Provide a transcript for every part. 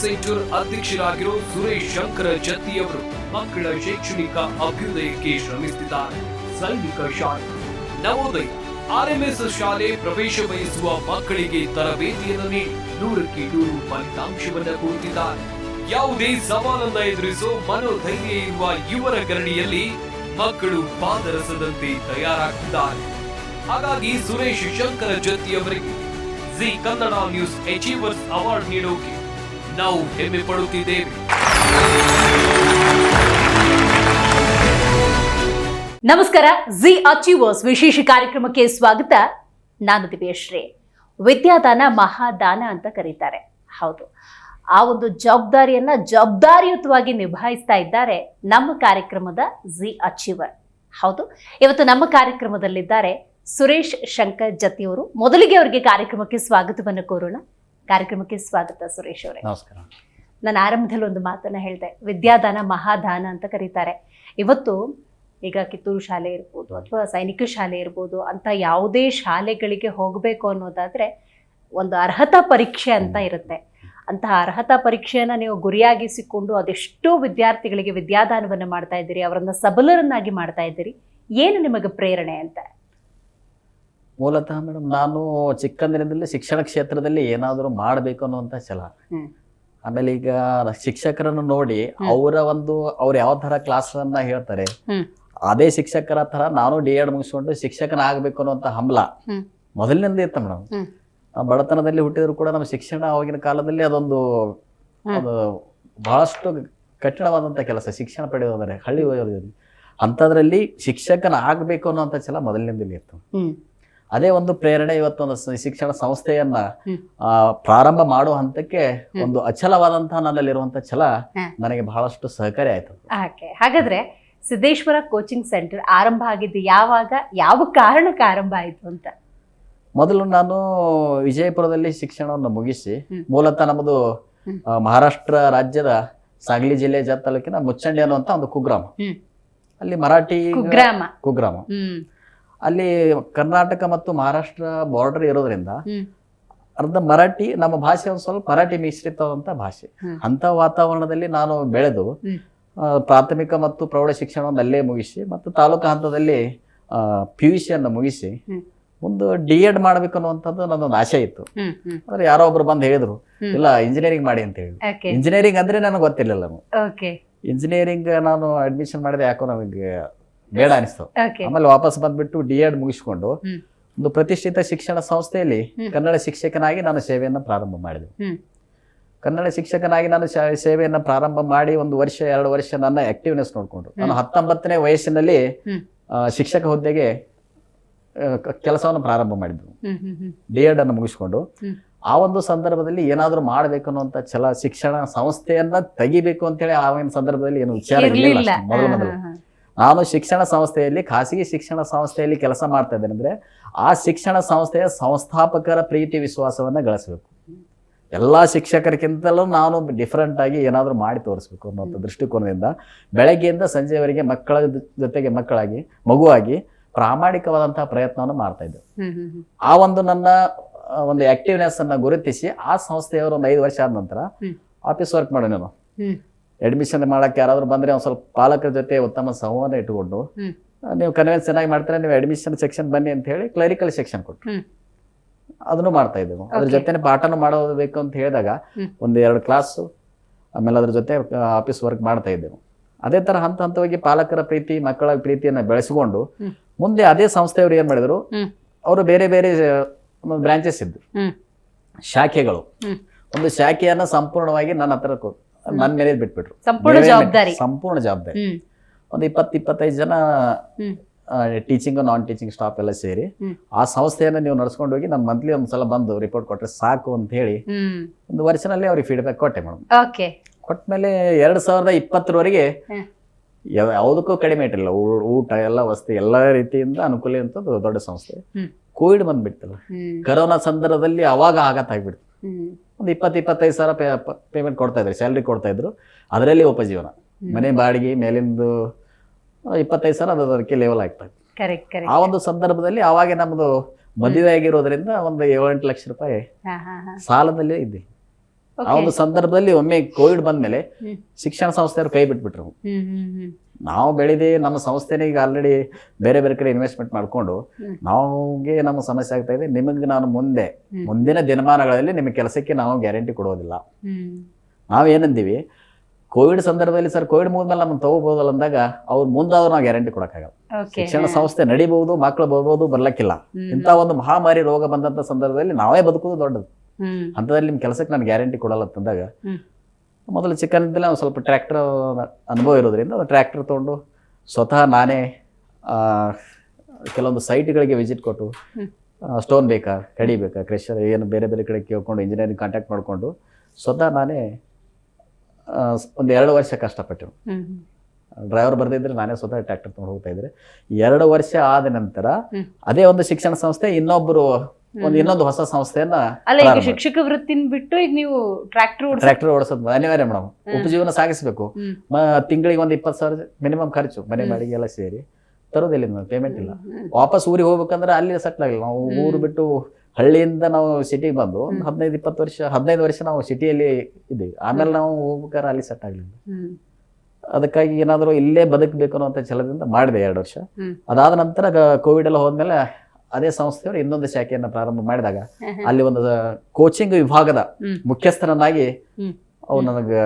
Centre ಅಧ್ಯಕ್ಷರಾಗಿರೋ ಸುರೇಶ್ ಶಂಕರ ಜತ್ತಿಯವರು ಮಕ್ಕಳ ಶೈಕ್ಷಣಿಕ ಅಭ್ಯುದಯಕ್ಕೆ ಶ್ರಮಿಸುತ್ತಿದ್ದಾರೆ. ಸೈನಿಕ ಶಾಲೆ. ನವೋದಯ. ಆರ್ಎಂಎಸ್ ಶಾಲೆ ಪ್ರವೇಶ ಬಯಸುವ ಮಕ್ಕಳಿಗೆ ತರಬೇತಿಯನ್ನು ನೀಡಿ ನೂರಕ್ಕೆ ನೂರು ಫಲಿತಾಂಶವನ್ನು ಕೊಡುತ್ತಿದ್ದಾರೆ. ಯಾವುದೇ ಸವಾಲನ್ನ ಎದುರಿಸೋ ಮನೋಧೈರ್ಯ ಇರುವ ಯುವರ ಗರಣಿಯಲ್ಲಿ ಮಕ್ಕಳು ಪಾದರಸದಂತೆ ತಯಾರಾಗ್ತಿದ್ದಾರೆ. ಹಾಗಾಗಿ ಸುರೇಶ್ ಶಂಕರ ಜತ್ತಿ ಅವರಿಗೆ Zee Kannada news achievers award ನೀಡೋಕೆ ನಾವು ಹೆಮ್ಮೆ ಪಡುತ್ತಿದ್ದೇವೆ ನಮಸ್ಕಾರ, ಜಿ ಅಚೀವರ್ಸ್ ವಿಶೇಷ ಕಾರ್ಯಕ್ರಮಕ್ಕೆ ಸ್ವಾಗತ. ನಾನು ದಿವ್ಯಶ್ರೀ. ವಿದ್ಯಾದಾನ ಮಹಾದಾನ ಅಂತ ಕರೀತಾರೆ. ಹೌದು. ಆ ಒಂದು ಜವಾಬ್ದಾರಿಯನ್ನ ಜವಾಬ್ದಾರಿಯುತವಾಗಿ ನಿಭಾಯಿಸ್ತಾ ಇದ್ದಾರೆ ನಮ್ಮ ಕಾರ್ಯಕ್ರಮದ ಜಿ ಅಚೀವರ್ ಹೌದು. ಇವತ್ತು ನಮ್ಮ ಕಾರ್ಯಕ್ರಮದಲ್ಲಿದ್ದಾರೆ ಸುರೇಶ್ ಶಂಕರ್ ಜತಿಯವರು. ಮೊದಲಿಗೆ ಅವರಿಗೆ ಕಾರ್ಯಕ್ರಮಕ್ಕೆ ಸ್ವಾಗತವನ್ನು ಕೋರೋಣ. ಕಾರ್ಯಕ್ರಮಕ್ಕೆ ಸ್ವಾಗತ ಸುರೇಶ್ ಅವರೇ. ನಮಸ್ಕಾರ. ನಾನು ಆರಂಭದಲ್ಲಿ ಒಂದು ಮಾತನ್ನ ಹೇಳಿದೆ. ವಿದ್ಯಾದಾನ ಮಹಾದಾನ ಅಂತ ಕರೀತಾರೆ. ಇವತ್ತು ಈಗ ಕಿತ್ತೂರು ಶಾಲೆ ಇರ್ಬೋದು ಅಥವಾ ಸೈನಿಕ ಶಾಲೆ ಇರ್ಬೋದು ಅಂತ ಯಾವುದೇ ಶಾಲೆಗಳಿಗೆ ಹೋಗಬೇಕು ಅನ್ನೋದಾದ್ರೆ ಒಂದು ಅರ್ಹತಾ ಪರೀಕ್ಷೆ ಅಂತ ಇರುತ್ತೆ. ಅಂತಹ ಅರ್ಹತಾ ಪರೀಕ್ಷೆಯನ್ನು ನೀವು ಗುರಿಯಾಗಿಸಿಕೊಂಡು ಅದೆಷ್ಟೋ ವಿದ್ಯಾರ್ಥಿಗಳಿಗೆ ವಿದ್ಯಾದಾನವನ್ನು ಮಾಡ್ತಾ ಇದ್ದೀರಿ ಅವರನ್ನು ಸಬಲರನ್ನಾಗಿ ಮಾಡ್ತಾ ಇದ್ದೀರಿ ಏನು ನಿಮಗೆ ಪ್ರೇರಣೆ ಅಂತ? ಮೂಲತಃ ಮೇಡಮ್ ನಾನು ಚಿಕ್ಕಂದಿನಿಂದಲೇ ಶಿಕ್ಷಣ ಕ್ಷೇತ್ರದಲ್ಲಿ ಏನಾದರೂ ಮಾಡಬೇಕು ಅನ್ನುವಂಥ ಛಲ. ಆಮೇಲೆ ಈಗ ಶಿಕ್ಷಕರನ್ನು ನೋಡಿ ಅವರ ಒಂದು ಅವ್ರು ಯಾವ ತರ ಕ್ಲಾಸ್ ಅನ್ನ ಹೇಳ್ತಾರೆ ಅದೇ ಶಿಕ್ಷಕರ ತರ ನಾನು ಡಿ ಎಡ್ ಮುಗಿಸ್ಕೊಂಡು ಶಿಕ್ಷಕನಾಗಬೇಕು ಅನ್ನುವಂಥ ಹಂಬಲ. ಮೊದಲಿನಿಂದ ಇತ್ತು ಮೇಡಮ್. ಬಡತನದಲ್ಲಿ ಹುಟ್ಟಿದ್ರು ಕೂಡ ನಮ್ಮ ಶಿಕ್ಷಣ ಆವಾಗಿನ ಕಾಲದಲ್ಲಿ ಅದೊಂದು. ಅದು ಬಹಳಷ್ಟು ಕಠಿಣವಾದಂಥ ಕೆಲಸ ಶಿಕ್ಷಣ ಪಡೆಯೋದರೆ ಹಳ್ಳಿ ಹೋಗೋದ್ರಲ್ಲಿ ಅಂಥದ್ರಲ್ಲಿ ಶಿಕ್ಷಕನ ಆಗಬೇಕು ಅನ್ನುವಂಥ ಛಲ ಮೊದಲಿನಿಂದಲೇ ಇತ್ತು ಅದೇ ಒಂದು ಪ್ರೇರಣೆ ಇವತ್ತೊಂದು ಒಂದು ಶಿಕ್ಷಣ ಸಂಸ್ಥೆಯನ್ನ ಆ, ಪ್ರಾರಂಭ ಮಾಡುವ ಹಂತಕ್ಕೆ ಒಂದು ಅಚಲವಾದಂತಹ ನನ್ನಲ್ಲಿರುವಂತಹ ಛಲ ನನಗೆ ಬಹಳಷ್ಟು ಸಹಕಾರಿ ಆಯ್ತು. ಹಾಗಾದ್ರೆ ಸಿದ್ದೇಶ್ವರ ಕೋಚಿಂಗ್ ಸೆಂಟರ್ ಆರಂಭ ಆಗಿದ್ದು ಯಾವಾಗ ಯಾವ ಕಾರಣಕ್ಕೆ ಆರಂಭ ಆಯಿತು ಅಂತ? ಮೊದಲು ನಾನು ವಿಜಯಪುರದಲ್ಲಿ ಶಿಕ್ಷಣವನ್ನು ಮುಗಿಸಿ. ಮೂಲತಃ ನಮ್ಮದು ಮಹಾರಾಷ್ಟ್ರ ರಾಜ್ಯದ ಸಾಂಗ್ಲಿ ಜಿಲ್ಲೆ ಜತ್ ತಾಲೂಕಿನ ಮುಚ್ಚಂಡಿ ಅನ್ನುವಂತ ಒಂದು ಕುಗ್ರಾಮ. ಅಲ್ಲಿ ಮರಾಠಿ ಕುಗ್ರಾಮ. ಕುಗ್ರಾಮ. ಅಲ್ಲಿ ಕರ್ನಾಟಕ ಮತ್ತು ಮಹಾರಾಷ್ಟ್ರ ಬಾರ್ಡರ್ ಇರೋದ್ರಿಂದ ಅರ್ಧ ಮರಾಠಿ ನಮ್ಮ ಭಾಷೆ ಒಂದು ಸ್ವಲ್ಪ ಮರಾಠಿ ಮಿಶ್ರಿತವಂತ ಭಾಷೆ. ಅಂತ ವಾತಾವರಣದಲ್ಲಿ ನಾನು ಬೆಳೆದು ಪ್ರಾಥಮಿಕ ಮತ್ತು ಪ್ರೌಢ ಶಿಕ್ಷಣವನ್ನು ಅಲ್ಲೇ ಮುಗಿಸಿ ಮತ್ತು ತಾಲೂಕು ಹಂತದಲ್ಲಿ ಪಿ ಯು ಸಿಯನ್ನು ಮುಗಿಸಿ. ಒಂದು ಡಿ ಎಡ್ ಮಾಡ್ಬೇಕು ಅನ್ನುವಂಥದ್ದು ನನ್ನೊಂದು ಆಸೆ ಇತ್ತು. ಅಂದ್ರೆ ಯಾರೋ ಒಬ್ರು ಬಂದು ಹೇಳಿದ್ರು. ಇಲ್ಲ ಇಂಜಿನಿಯರಿಂಗ್ ಮಾಡಿ ಅಂತ ಹೇಳಿ. ಇಂಜಿನಿಯರಿಂಗ್ ಅಂದ್ರೆ ನನಗೆ ಗೊತ್ತಿರಲಿಲ್ಲ ಇಂಜಿನಿಯರಿಂಗ್ ನಾನು ಅಡ್ಮಿಷನ್ ಮಾಡಿದೆ ಯಾಕೋ ನನಗೆ ಬೇಡ ಅನಿಸ್ತು. ಆಮೇಲೆ ವಾಪಸ್ ಬಂದ್ಬಿಟ್ಟು ಡಿ ಎಡ್ ಮುಗಿಸ್ಕೊಂಡು ಒಂದು ಪ್ರತಿಷ್ಠಿತ ಶಿಕ್ಷಣ ಸಂಸ್ಥೆಯಲ್ಲಿ ಕನ್ನಡ ಶಿಕ್ಷಕನಾಗಿ ನಾನು ಸೇವೆಯನ್ನು ಪ್ರಾರಂಭ ಮಾಡಿದೆ. ಕನ್ನಡ ಶಿಕ್ಷಕನಾಗಿ ನಾನು ಸೇವೆಯನ್ನು ಪ್ರಾರಂಭ ಮಾಡಿ ಒಂದು ವರ್ಷ ಎರಡು ವರ್ಷ ನನ್ನ ಆಕ್ಟಿವ್ನೆಸ್ ನೋಡಿಕೊಂಡು. ನಾನು. ಹತ್ತೊಂಬತ್ತನೇ ವಯಸ್ಸಿನಲ್ಲಿ ಆ, ಶಿಕ್ಷಕ ಹುದ್ದೆಗೆ ಆ, ಕೆಲಸವನ್ನು ಪ್ರಾರಂಭ ಹ್ಮ್ ಡಿ ಎಡ್ ಅನ್ನು ಮುಗಿಸ್ಕೊಂಡು ಆ ಒಂದು ಸಂದರ್ಭದಲ್ಲಿ ಏನಾದರೂ ಮಾಡಬೇಕು ಅನ್ನುವಂಥ ಛಲ ಶಿಕ್ಷಣ ಸಂಸ್ಥೆಯನ್ನ ತೆಗಿಬೇಕು ಅಂತೇಳಿ ಒಂದು ಸಂದರ್ಭದಲ್ಲಿ ಏನು ವಿಚಾರ ಇರಲಿಲ್ಲ. ಮೊದಲು ಮೊದಲು. ನಾನು ಶಿಕ್ಷಣ ಸಂಸ್ಥೆಯಲ್ಲಿ ಖಾಸಗಿ ಶಿಕ್ಷಣ ಸಂಸ್ಥೆಯಲ್ಲಿ ಕೆಲಸ ಮಾಡ್ತಾ ಇದ್ದೇನೆ ಅಂದ್ರೆ ಆ ಶಿಕ್ಷಣ ಸಂಸ್ಥೆಯ ಸಂಸ್ಥಾಪಕರ ಪ್ರೀತಿ ವಿಶ್ವಾಸವನ್ನ ಗಳಿಸಬೇಕು. ಎಲ್ಲಾ ಶಿಕ್ಷಕರಿಗಿಂತಲೂ ನಾನು ಡಿಫರೆಂಟ್ ಆಗಿ ಏನಾದರೂ ಮಾಡಿ ತೋರಿಸ್ಬೇಕು ಅನ್ನೋ ದೃಷ್ಟಿಕೋನದಿಂದ ಬೆಳಗ್ಗೆಯಿಂದ ಸಂಜೆವರೆಗೆ ಮಕ್ಕಳ ಜೊತೆಗೆ ಮಕ್ಕಳಾಗಿ ಮಗುವಾಗಿ ಪ್ರಾಮಾಣಿಕವಾದಂತಹ ಪ್ರಯತ್ನವನ್ನು ಮಾಡ್ತಾ ಇದ್ದೆ ಆ ಒಂದು ನನ್ನ ಒಂದು ಆಕ್ಟಿವ್ನೆಸ್ ಅನ್ನ ಗುರುತಿಸಿ ಆ ಸಂಸ್ಥೆಯವರು ಒಂದು ಐದು ವರ್ಷ ಆದ ನಂತರ ಆಫೀಸ್ ವರ್ಕ್ ಮಾಡೋಣ ನಾನು. ಅಡ್ಮಿಷನ್ ಮಾಡಕ್ಕೆ ಯಾರಾದರೂ ಬಂದ್ರೆ ಒಂದು ಸ್ವಲ್ಪ ಪಾಲಕರ ಜೊತೆ ಉತ್ತಮ ಸಂವಾದ ಇಟ್ಕೊಂಡು ನೀವು ಕನ್ವೆನ್ಸ್ ಚೆನ್ನಾಗಿ ಮಾಡ್ತಾರೆ ನೀವು ಅಡ್ಮಿಷನ್ ಸೆಕ್ಷನ್ ಬನ್ನಿ ಅಂತ ಹೇಳಿ ಕ್ಲರಿಕಲ್ ಸೆಕ್ಷನ್ ಕೊಟ್ಟರು. ಅದನ್ನು ಮಾಡ್ತಾ ಇದ್ದೆವು. ಅದ್ರ ಜೊತೆನೇ ಜೊತೆ ಪಾಠನೂ ಮಾಡೋಬೇಕು ಅಂತ ಹೇಳಿದಾಗ ಒಂದೆರಡು ಒಂದು ಎರಡು ಕ್ಲಾಸು ಆಮೇಲೆ ಅದ್ರ ಜೊತೆ ಆಫೀಸ್ ವರ್ಕ್ ಮಾಡ್ತಾ ಇದ್ದೆವು. ಅದೇ ತರ ಹಂತ ಹಂತವಾಗಿ ಪಾಲಕರ ಪ್ರೀತಿ ಮಕ್ಕಳ ಪ್ರೀತಿಯನ್ನ ಬೆಳೆಸಿಕೊಂಡು ಮುಂದೆ ಅದೇ ಸಂಸ್ಥೆಯವರು ಏನ್ ಮಾಡಿದ್ರು ಅವರು ಬೇರೆ ಬೇರೆ ಬ್ರಾಂಚಸ್ ಇದ್ದು. ಶಾಖೆಗಳು. ಒಂದು ಶಾಖೆಯನ್ನ ಸಂಪೂರ್ಣವಾಗಿ ನನ್ನ ಹತ್ರ ಕೊ- ನನ್ನ ಮೇಲೆ ಬಿಟ್ಬಿಟ್ರು. ಸಂಪೂರ್ಣ ಜವಾಬ್ದಾರಿ. ಸಂಪೂರ್ಣ ಜವಾಬ್ದಾರಿ. ಒಂದು ಇಪ್ಪತ್ತು ಇಪ್ಪತ್ತೈದು ಜನ. ಟೀಚಿಂಗ್ ನಾನ್ ಟೀಚಿಂಗ್ ಸ್ಟಾಫ್ ಎಲ್ಲ ಸೇರಿ ಆ ಸಂಸ್ಥೆಯನ್ನ ನೀವು ನಡ್ಸ್ಕೊಂಡು ಹೋಗಿ ನಮ್ಮ ಮಂತ್ಲಿ ಒಂದ್ಸಲ ಬಂದು ರಿಪೋರ್ಟ್ ಕೊಟ್ರೆ ಸಾಕು ಅಂತ ಹೇಳಿ ಒಂದು ವರ್ಷನಲ್ಲಿ ಅವ್ರಿಗೆ ಫೀಡ್ಬ್ಯಾಕ್ ಕೊಟ್ಟೆ ಮೇಡಮ್ ಓಕೆ ಕೊಟ್ಮೇಲೆ ಎರಡ್ ಸಾವಿರದ ಇಪ್ಪತ್ತರವರೆಗೆ ಯಾವುದಕ್ಕೂ ಕಡಿಮೆ ಇಟ್ಟಿಲ್ಲ. ಊಟ ಎಲ್ಲ ವಸ್ತು ಎಲ್ಲ ರೀತಿಯಿಂದ ಅನುಕೂಲ ಅಂತದ್ದು ದೊಡ್ಡ ಸಂಸ್ಥೆ. ಕೋವಿಡ್ ಬಂದ್ಬಿಡ್ತಲ್ಲ. ಕರೋನಾ ಸಂದರ್ಭದಲ್ಲಿ ಅವಾಗ ಆಘಾತ ಆಗ್ಬಿಡ್ತು. ಒಂದು ಇಪ್ಪತ್ತು ಇಪ್ಪತ್ತೈದು ಸಾವಿರ ಪೇ ಪೇಮೆಂಟ್ ಕೊಡ್ತಾ ಇದ್ರು ಸ್ಯಾಲ್ರಿ ಕೊಡ್ತಾ ಇದ್ರು. ಅದರಲ್ಲಿ ಉಪಜೀವನ ಮನೆ ಬಾಡಿಗೆ ಮೇಲಿಂದು ಇಪ್ಪತ್ತೈದು ಸಾವಿರ ಅದು ಅದಕ್ಕೆ ಲೆವೆಲ್ ಆಗ್ತಾ ಇತ್ತು. ಆ ಒಂದು ಸಂದರ್ಭದಲ್ಲಿ ಅವಾಗ ನಮ್ಮದು ಮದುವೆ ಆಗಿರೋದ್ರಿಂದ ಒಂದು ಏಳೆಂಟು ಲಕ್ಷ ರೂಪಾಯಿ ಸಾಲದಲ್ಲೇ ಇದ್ದೆ. ಆ ಒಂದು ಸಂದರ್ಭದಲ್ಲಿ ಒಮ್ಮೆ ಕೋವಿಡ್ ಬಂದ್ಮೇಲೆ. ಶಿಕ್ಷಣ ಸಂಸ್ಥೆಯವರು ಕೈ ಬಿಟ್ಬಿಟ್ರು. ನಾವು ಬೆಳೆದಿ ನಮ್ಮ ಸಂಸ್ಥೆನೇ ಈಗ ಆಲ್ರೆಡಿ ಬೇರೆ ಬೇರೆ ಕಡೆ ಇನ್ವೆಸ್ಟ್ಮೆಂಟ್ ಮಾಡಿಕೊಂಡು. ನಮಗೆ ನಮ್ಮ ಸಮಸ್ಯೆ ಆಗ್ತಾ ಇದೆ. ನಿಮಗೆ ನಾನು ಮುಂದೆ ಮುಂದಿನ ದಿನಮಾನಗಳಲ್ಲಿ ನಿಮಗೆ ಕೆಲಸಕ್ಕೆ ನಾವು ಗ್ಯಾರಂಟಿ ಕೊಡೋದಿಲ್ಲ. ನಾವೇನಂದೀವಿ ಕೋವಿಡ್ ಸಂದರ್ಭದಲ್ಲಿ ಸರ್ ಕೋವಿಡ್ ಮುಗಿದ್ಮೇಲೆ ನಮ್ಮನ್ನು ತಗೋಬೋದಲ್ಲ ಅಂದಾಗ ಅವ್ರು ಮುಂದಾದ್ರೂ ನಾವು ಗ್ಯಾರಂಟಿ ಕೊಡೋಕ್ಕಾಗಲ್ಲ. ಶಿಕ್ಷಣ ಸಂಸ್ಥೆ ನಡಿಬಹುದು ಮಕ್ಕಳು ಬರ್ಬೋದು ಬರ್ಲಕ್ಕಿಲ್ಲ. ಇಂಥ ಒಂದು ಮಹಾಮಾರಿ ರೋಗ ಬಂದಂಥ ಸಂದರ್ಭದಲ್ಲಿ ನಾವೇ ಬದುಕೋದು ದೊಡ್ಡದು. ಅಂತದಲ್ಲಿ ಅಂಥದ್ರಲ್ಲಿ ನಿಮ್ಮ ಕೆಲಸಕ್ಕೆ ನಾನು ಗ್ಯಾರಂಟಿ ಕೊಡಲ್ಲ ಅಂತಂದಾಗ. ಮೊದಲು ಚಿಕ್ಕನಿಂದಲೇ ಒಂದು ಸ್ವಲ್ಪ ಟ್ರ್ಯಾಕ್ಟರ್ ಅನುಭವ ಇರೋದ್ರಿಂದ ಟ್ರ್ಯಾಕ್ಟರ್ ತೊಗೊಂಡು ಸ್ವತಃ ನಾನೇ ಆ, ಕೆಲವೊಂದು ಸೈಟ್ಗಳಿಗೆ ವಿಸಿಟ್ ಕೊಟ್ಟು ಸ್ಟೋನ್ ಬೇಕಾ ಕಡಿ ಬೇಕಾ ಕ್ರೆಷರ್ ಏನು ಬೇರೆ ಬೇರೆ ಕಡೆ ಕೇಳ್ಕೊಂಡು ಇಂಜಿನಿಯರಿಂಗ್ ಕಾಂಟ್ಯಾಕ್ಟ್ ಮಾಡಿಕೊಂಡು ಸ್ವತಃ ನಾನೇ ಒಂದು ಎರಡು ವರ್ಷ ಕಷ್ಟಪಟ್ಟೆವು. ಡ್ರೈವರ್ ಬರ್ದಿದ್ರೆ ನಾನೇ ಸ್ವತಃ ಟ್ರ್ಯಾಕ್ಟರ್ ತೊಗೊಂಡು ಹೋಗ್ತಾ ಇದ್ರೆ ಎರಡು ವರ್ಷ ಆದ ನಂತರ ಅದೇ ಒಂದು ಶಿಕ್ಷಣ ಸಂಸ್ಥೆ ಇನ್ನೊಬ್ಬರು ಒಂದು ಇನ್ನೊಂದು ಹೊಸ ಸಂಸ್ಥೆಯನ್ನ ಅಲ್ಲ ಈಗ. ಶಿಕ್ಷಕ ವೃತ್ತಿನ ಬಿಟ್ಟು ಈಗ ನೀವು ಟ್ರ್ಯಾಕ್ಟರ್ ಟ್ರ್ಯಾಕ್ಟರ್ ಓಡಿಸೋದು ಅನಿವಾರ್ಯ ಮೇಡಮ್ ಉಪಜೀವನ ಸಾಗಿಸಬೇಕು. ತಿಂಗಳಿಗೆ ಒಂದು ಇಪ್ಪತ್ತು ಸಾವಿರ ಮಿನಿಮಮ್ ಖರ್ಚು ಮನೆ. ಬಾಡಿಗೆ ಎಲ್ಲ ಸೇರಿ. ತರೋದಿಲ್ಲ ಪೇಮೆಂಟ್ ಇಲ್ಲ. ವಾಪಸ್ ಊರಿಗೆ ಹೋಗ್ಬೇಕಂದ್ರೆ ಅಲ್ಲಿ ಸೆಟ್ಲ್ ಆಗಿಲ್ಲ. ನಾವು. ಊರು ಬಿಟ್ಟು ಹಳ್ಳಿಯಿಂದ ನಾವು ಸಿಟಿಗೆ ಬಂದು ಒಂದು ಹದಿನೈದು ಇಪ್ಪತ್ತು ವರ್ಷ ಹದಿನೈದು ವರ್ಷ ನಾವು ಸಿಟಿಯಲ್ಲಿ ಇದ್ದೀವಿ. ಆಮೇಲೆ ನಾವು ಹೋಗ್ಬೇಕಾದ್ರೆ ಅಲ್ಲಿ ಸೆಟ್ ಆಗಲಿಲ್ಲ. ಅದಕ್ಕಾಗಿ ಏನಾದರೂ ಇಲ್ಲೇ ಬದುಕಬೇಕು ಅನ್ನೋಂಥ ಛಲದಿಂದ ಮಾಡಿದೆ ಎರಡು ವರ್ಷ. ಅದಾದ ನಂತರ ಕೋವಿಡ್ ಎಲ್ಲ ಹೋದ್ಮೇಲೆ ಅದೇ ಸಂಸ್ಥೆಯವರು ಇನ್ನೊಂದು ಶಾಖೆಯನ್ನು ಪ್ರಾರಂಭ ಮಾಡಿದಾಗ ಅಲ್ಲಿ ಒಂದು ಕೋಚಿಂಗ್ ವಿಭಾಗದ. ಮುಖ್ಯಸ್ಥರನ್ನಾಗಿ. ಅವ್ರು ನನಗೆ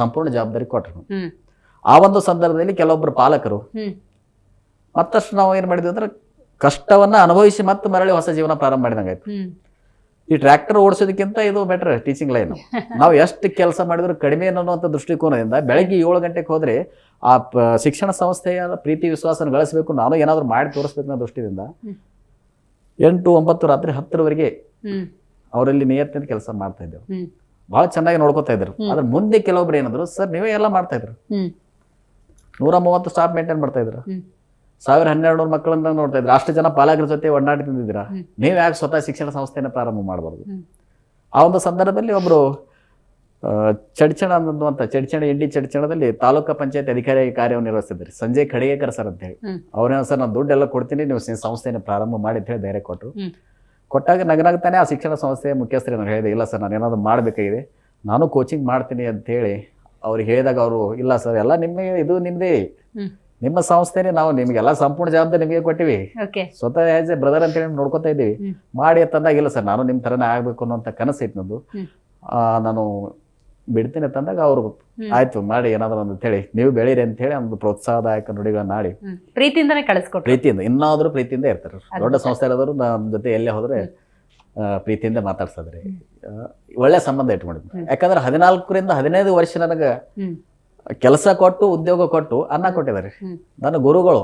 ಸಂಪೂರ್ಣ ಜವಾಬ್ದಾರಿ ಕೊಟ್ಟರು ಆ ಒಂದು ಸಂದರ್ಭದಲ್ಲಿ ಕೆಲವೊಬ್ಬರು ಪಾಲಕರು ಮತ್ತಷ್ಟು ನಾವು ಏನು ಮಾಡಿದ್ವಿ ಅಂದ್ರೆ ಕಷ್ಟವನ್ನ ಅನುಭವಿಸಿ ಮತ್ತೆ ಮರಳಿ ಹೊಸ ಜೀವನ ಪ್ರಾರಂಭ ಮಾಡಿದಂಗಾಯ್ತು. ಈ ಟ್ರ್ಯಾಕ್ಟರ್ ಓಡಿಸೋದಕ್ಕಿಂತ ಇದು ಬೆಟರ್ ಟೀಚಿಂಗ್ ಲೈನ್ ನಾವು ಎಷ್ಟು ಕೆಲಸ ಮಾಡಿದ್ರು ಕಡಿಮೆ ಅನ್ನುವಂಥ ದೃಷ್ಟಿಕೋನದಿಂದ ಬೆಳಗ್ಗೆ ಏಳು ಗಂಟೆಗೆ ಹೋದ್ರೆ ಆ ಶಿಕ್ಷಣ ಸಂಸ್ಥೆಯ ಪ್ರೀತಿ ವಿಶ್ವಾಸನ ಗಳಿಸಬೇಕು ನಾನು ಏನಾದರೂ ಮಾಡಿ ತೋರಿಸ್ಬೇಕು ಅನ್ನೋ ದೃಷ್ಟಿಯಿಂದ. ಎಂಟು ಒಂಬತ್ತು ರಾತ್ರಿ ಹತ್ತರವರೆಗೆ ಅವರಲ್ಲಿ ನಿಯತ್ತಿನ ಕೆಲಸ ಮಾಡ್ತಾ ಇದ್ದೆವು. ಬಹಳ ಚೆನ್ನಾಗಿ ನೋಡ್ಕೊತಾ ಇದ್ರು. ಅದ್ರ ಮುಂದೆ ಕೆಲವೊಬ್ರು ಏನಾದ್ರು ಸರ್ ನೀವೇ ಎಲ್ಲ ಮಾಡ್ತಾ ಇದ್ರು ನೂರ ಮೂವತ್ತು ಸ್ಟಾಫ್ ಮೇಂಟೈನ್ ಮಾಡ್ತಾ ಇದ್ರು. ಸಾವಿರ ಹನ್ನೆರಡು ನೂರು ಮಕ್ಕಳನ್ನ ನೋಡ್ತಾ ಇದ್ರು ಅಷ್ಟು ಜನ ಪಾಲಕರ ಜೊತೆ ಒಡನಾಡಿ ತಿಂದಿದ್ದೀರಾ? ನೀವ್ ಯಾಕೆ ಸ್ವತಃ ಶಿಕ್ಷಣ ಸಂಸ್ಥೆಯನ್ನು ಪ್ರಾರಂಭ ಮಾಡಬಾರ್ದು. ಆ ಒಂದು ಸಂದರ್ಭದಲ್ಲಿ ಒಬ್ಬರು ಚಡ್ಚಣ ಅನ್ನುವಂಥ ಚಡ್ಚಣ ಇಂಡಿ ಚಡ್ಚಣದಲ್ಲಿ ತಾಲೂಕಾ ಪಂಚಾಯತ್ ಅಧಿಕಾರಿಯಾಗಿ ಸಂಜೆ ಸಂಜಯ್ ಖಡಿಗೇಕರ್ ಸರ್ ಅಂತ ಹೇಳಿ. ಅವ್ರೇನೋ ಸರ್ ನಾನು ದುಡ್ಡೆಲ್ಲ ಕೊಡ್ತೀನಿ ನೀವು ಸಂಸ್ಥೆಯನ್ನು ಸಂಸ್ಥೆನ ಪ್ರಾರಂಭ ಮಾಡಿ ಅಂತ ಹೇಳಿ ಧೈರ್ಯ ಕೊಟ್ಟರು. ಕೊಟ್ಟಾಗ ನಗನಾಗ್ತಾನೆ ಆ ಶಿಕ್ಷಣ ಸಂಸ್ಥೆಯ ಮುಖ್ಯಸ್ಥರು ನಾನು ಹೇಳಿದೆ ಇಲ್ಲ ಸರ್ ನಾನು ಏನಾದರೂ ಮಾಡಬೇಕಾಗಿದೆ. ನಾನು ಕೋಚಿಂಗ್ ಮಾಡ್ತೀನಿ ಅಂತ ಹೇಳಿ ಅವ್ರಿಗೆ ಹೇಳಿದಾಗ ಅವರು ಇಲ್ಲ ಸರ್ ಎಲ್ಲ ನಿಮಗೆ ಇದು ನಿಮ್ಮದೇ ನಿಮ್ಮ ಸಂಸ್ಥೆನೇ ನಾವು ನಿಮಗೆಲ್ಲ ಸಂಪೂರ್ಣ ಜವಾಬ್ದಾರಿ ನಿಮಗೆ ಕೊಟ್ಟಿವಿ. ಸ್ವತಃ ಆಸ್ ಎ ಬ್ರದರ್ ಅಂತ ಹೇಳಿ ನೋಡ್ಕೊತಾ ಇದ್ದೀವಿ. ಮಾಡಿ ಅಂತಂದಾಗ ಇಲ್ಲ ಸರ್ ನಾನು ನಿಮ್ಮ ಥರನೇ ಆಗಬೇಕು ಅನ್ನೋಂಥ ಕನಸು ಇತ್ತು ನಂದು ಆ, ನಾನು ಬಿಡ್ತೀನಿ ತಂದಾಗ ಅವರು. ಆಯ್ತು ಮಾಡಿ ಏನಾದ್ರು ಒಂದು ಹೇಳಿ ನೀವು ಬೆಳೀರಿ ಅಂತ ಹೇಳಿ ಒಂದು ಪ್ರೋತ್ಸಾಹದಾಯಕ ನುಡಿಗಳನ್ನ ಆಡಿ ಪ್ರೀತಿಯಿಂದ ಪ್ರೀತಿಯಿಂದನೇ ಕಳಿಸ್ಕೊಟ್ರು. ಪ್ರೀತಿಯಿಂದ ಇನ್ನಾದ್ರೂ ಪ್ರೀತಿಯಿಂದ ಇರ್ತಾರೆ. ದೊಡ್ಡ. ಸಂಸ್ಥೆ ಇರೋದ್ರು ನಮ್ಮ ಜೊತೆ ಎಲ್ಲೇ ಹೋದ್ರೆ ಪ್ರೀತಿಯಿಂದ ಮಾತಾಡ್ಸದ್ರಿ. ಒಳ್ಳೆ ಸಂಬಂಧ ಇಟ್ಕೊಂಡಿದ್ವಿ. ಯಾಕಂದ್ರೆ ಹದಿನಾಲ್ಕರಿಂದ ಹದಿನೈದು ವರ್ಷ ನನಗೆ ಕೆಲಸ ಕೊಟ್ಟು ಉದ್ಯೋಗ ಕೊಟ್ಟು ಅನ್ನ ಕೊಟ್ಟಿದ್ದಾರೆ. ನನ್ನ ಗುರುಗಳು.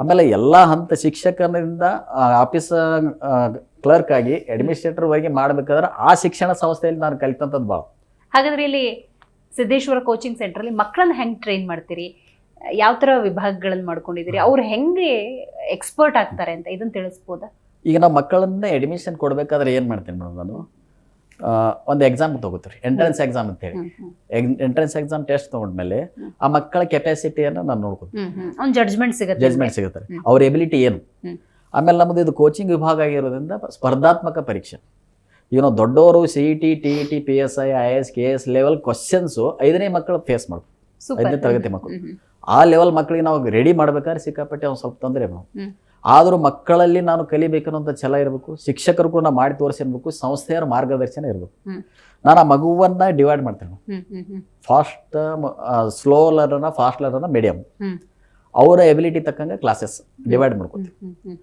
ಆಮೇಲೆ ಎಲ್ಲಾ ಹಂತ ಶಿಕ್ಷಕನಿಂದ ಆಫೀಸ್ ಕ್ಲರ್ಕ್ ಆಗಿ ಅಡ್ಮಿನಿಸ್ಟ್ರೇಟರ್ ವರೆಗೆ ಮಾಡ್ಬೇಕಾದ್ರೆ ಆ ಶಿಕ್ಷಣ ಸಂಸ್ಥೆಯಲ್ಲಿ ನಾನು ಕಲಿತಂಥದ್ದು ಭಾಳ. ಹಾಗಾದ್ರೆ ಇಲ್ಲಿ ಸಿದ್ದೇಶ್ವರ ಕೋಚಿಂಗ್ ಸೆಂಟ್ರಲ್ಲಿ ಮಕ್ಕಳನ್ನ ಹೆಂಗ್ ಟ್ರೈನ್ ಮಾಡ್ತೀರಿ? ಯಾವ ತರ ವಿಭಾಗಗಳನ್ನ ಮಾಡ್ಕೊಂಡಿದ್ದೀರಿ? ಅವ್ರು ಹೆಂಗೆ ಎಕ್ಸ್ಪರ್ಟ್ ಆಗ್ತಾರೆ ಅಂತ ಇದನ್ನ ತಿಳಿಸ್ಬೋದಾ? ಈಗ ನಾವು ಮಕ್ಕಳನ್ನ ಅಡ್ಮಿಷನ್ ಕೊಡಬೇಕಾದ್ರೆ ಏನು ಮಾಡ್ತೀನಿ ಮೇಡಮ್ ನಾನು? ಒಂದು ಎಕ್ಸಾಮ್ ತಗೋತೀರಿ ಎಂಟ್ರೆನ್ಸ್ ಎಕ್ಸಾಮ್ ಅಂತ ಹೇಳಿ ಎಂಟ್ರೆನ್ಸ್ ಎಕ್ಸಾಮ್ ಟೆಸ್ಟ್ ತಗೊಂಡ್ಮೇಲೆ. ಆ ಮಕ್ಕಳ ಕೆಪಾಸಿಟಿಯನ್ನು ನಾನು ನೋಡ್ಕೊತೀನಿ. ಜಡ್ಜ್ಮೆಂಟ್ ಸಿಗುತ್ತೆ ಜಡ್ಜ್ಮೆಂಟ್ ಸಿಗುತ್ತೆ ಅವ್ರ ಎಬಿಲಿಟಿ ಏನು? ಆಮೇಲೆ ನಮ್ಮದು ಇದು ಕೋಚಿಂಗ್ ವಿಭಾಗ ಆಗಿರೋದ್ರಿಂದ ಸ್ಪರ್ಧಾತ್ಮಕ ಪರೀಕ್ಷೆ. ಈಗ ನಾವು ದೊಡ್ಡವರು C E T T E T P S I I S K S level questions ಐದನೇ ಮಕ್ಕಳು ಫೇಸ್ ಮಾಡ್ಬೇಕು ಐದನೇ ತರಗತಿ ಮಕ್ಕಳು. ಆ ಲೆವೆಲ್ ಮಕ್ಕಳಿಗೆ ನಾವು ರೆಡಿ ಮಾಡ್ಬೇಕಾದ್ರೆ ಸಿಕ್ಕಾಪಟ್ಟೆ ಒಂದು ಸ್ವಲ್ಪ ತೊಂದರೆ ನಾವು. ಆದರೂ ಮಕ್ಕಳಲ್ಲಿ ನಾನು ಕಲಿಬೇಕು ಅನ್ನೋಂಥ ಛಲ ಇರಬೇಕು ಶಿಕ್ಷಕರು ಕೂಡ ಮಾಡಿ ತೋರಿಸಿರ್ಬೇಕು ಸಂಸ್ಥೆಯ ಮಾರ್ಗದರ್ಶನ ಇರಬೇಕು. ನಾನು ಆ ಮಗುವನ್ನ ಡಿವೈಡ್ ಮಾಡ್ತೇನೆ fast slow learner fast learner medium. ಅವರ ಎಬಿಲಿಟಿ ತಕ್ಕಂಗೆ ಕ್ಲಾಸಸ್ ಡಿವೈಡ್ ಮಾಡ್ಕೊತೀವಿ. ಹ್ಮ್.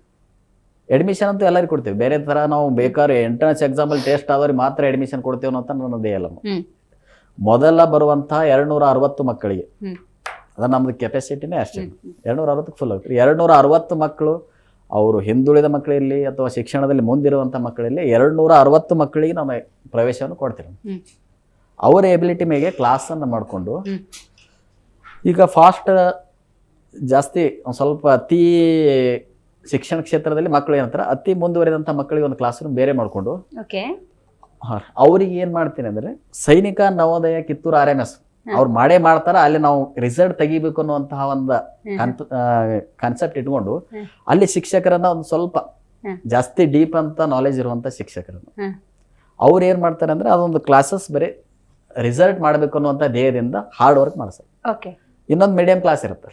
ಅಡ್ಮಿಷನ್ ಅಂತೂ ಎಲ್ಲರಿಗೂ ಕೊಡ್ತೀವಿ. ಬೇರೆ ಥರ ನಾವು ಬೇಕಾದ್ರೆ ಎಂಟ್ರೆನ್ಸ್ ಎಕ್ಸಾಮಲ್ಲಿ ಟೆಸ್ಟ್ ಆದವ್ರಿಗೆ ಮಾತ್ರ ಅಡ್ಮಿಷನ್ ಕೊಡ್ತೇವೆ ಅಂತ ನನ್ನದೇ ಹ್ಮ್. ಮೊದಲ ಬರುವಂತಹ ಎರಡ್ನೂರ ಅರವತ್ತು ಮಕ್ಕಳಿಗೆ. ಅದು ನಮ್ದು ಕೆಪಾಸಿಟಿನೇ ಅಷ್ಟೇ. ಎರಡ್ನೂರ ಅರವತ್ತಕ್ಕೆ ಫುಲ್ ಆಗುತ್ತೆ. ಎರಡ್ನೂರ ಅರವತ್ತು ಮಕ್ಕಳು ಅವರು ಹಿಂದುಳಿದ ಮಕ್ಕಳಲ್ಲಿ ಅಥವಾ ಶಿಕ್ಷಣದಲ್ಲಿ ಮುಂದಿರುವಂಥ ಮಕ್ಕಳಲ್ಲಿ ಎರಡ್ನೂರ ಅರವತ್ತು ಮಕ್ಕಳಿಗೆ ನಾವು ಪ್ರವೇಶವನ್ನು ಕೊಡ್ತೀವಿ. ಅವರ ಎಬಿಲಿಟಿ ಮೇಲೆ ಕ್ಲಾಸನ್ನು ಮಾಡಿಕೊಂಡು. ಈಗ ಫಾಸ್ಟ್ ಜಾಸ್ತಿ ಒಂದು ಸ್ವಲ್ಪ ಅತಿ ಶಿಕ್ಷಣ ಕ್ಷೇತ್ರದಲ್ಲಿ ಮಕ್ಕಳು ಏನಂತಾರೆ? ಅತಿ ಮುಂದುವರೆದಂಥ ಮಕ್ಕಳಿಗೆ ಒಂದು ಕ್ಲಾಸ್ ರೂಮ್ ಬೇರೆ ಮಾಡಿಕೊಂಡು ಓಕೆ ಅವ್ರಿಗೆ ಏನು ಮಾಡ್ತೀನಿ ಅಂದರೆ Sainik Navodaya Kittur R M S. ಅವ್ರು ಮಾಡೇ ಮಾಡ್ತಾರ ಅಲ್ಲಿ ನಾವು ರಿಸಲ್ಟ್ ತೆಗಿಬೇಕು ಅನ್ನುವಂತಹ ಒಂದು. ಕಾನ್ಸೆಪ್ಟ್ ಇಟ್ಕೊಂಡು ಅಲ್ಲಿ ಶಿಕ್ಷಕರನ್ನ ಒಂದು ಸ್ವಲ್ಪ ಜಾಸ್ತಿ ಡೀಪ್ ಅಂತ ನಾಲೆಜ್ ಇರುವಂತ ಶಿಕ್ಷಕರನ್ನ. ಅವ್ರು ಏನ್ ಮಾಡ್ತಾರೆ ಅಂದ್ರೆ ಅದೊಂದು ಕ್ಲಾಸಸ್ ಬರೀ ರಿಸಲ್ಟ್ ಮಾಡಬೇಕು ಅನ್ನುವಂಥ ಧ್ಯೇಯದಿಂದ ಹಾರ್ಡ್ ವರ್ಕ್ ಮಾಡಿಸ್ತಾರೆ ಇನ್ನೊಂದು ಮೀಡಿಯಂ ಕ್ಲಾಸ್ ಇರುತ್ತೆ.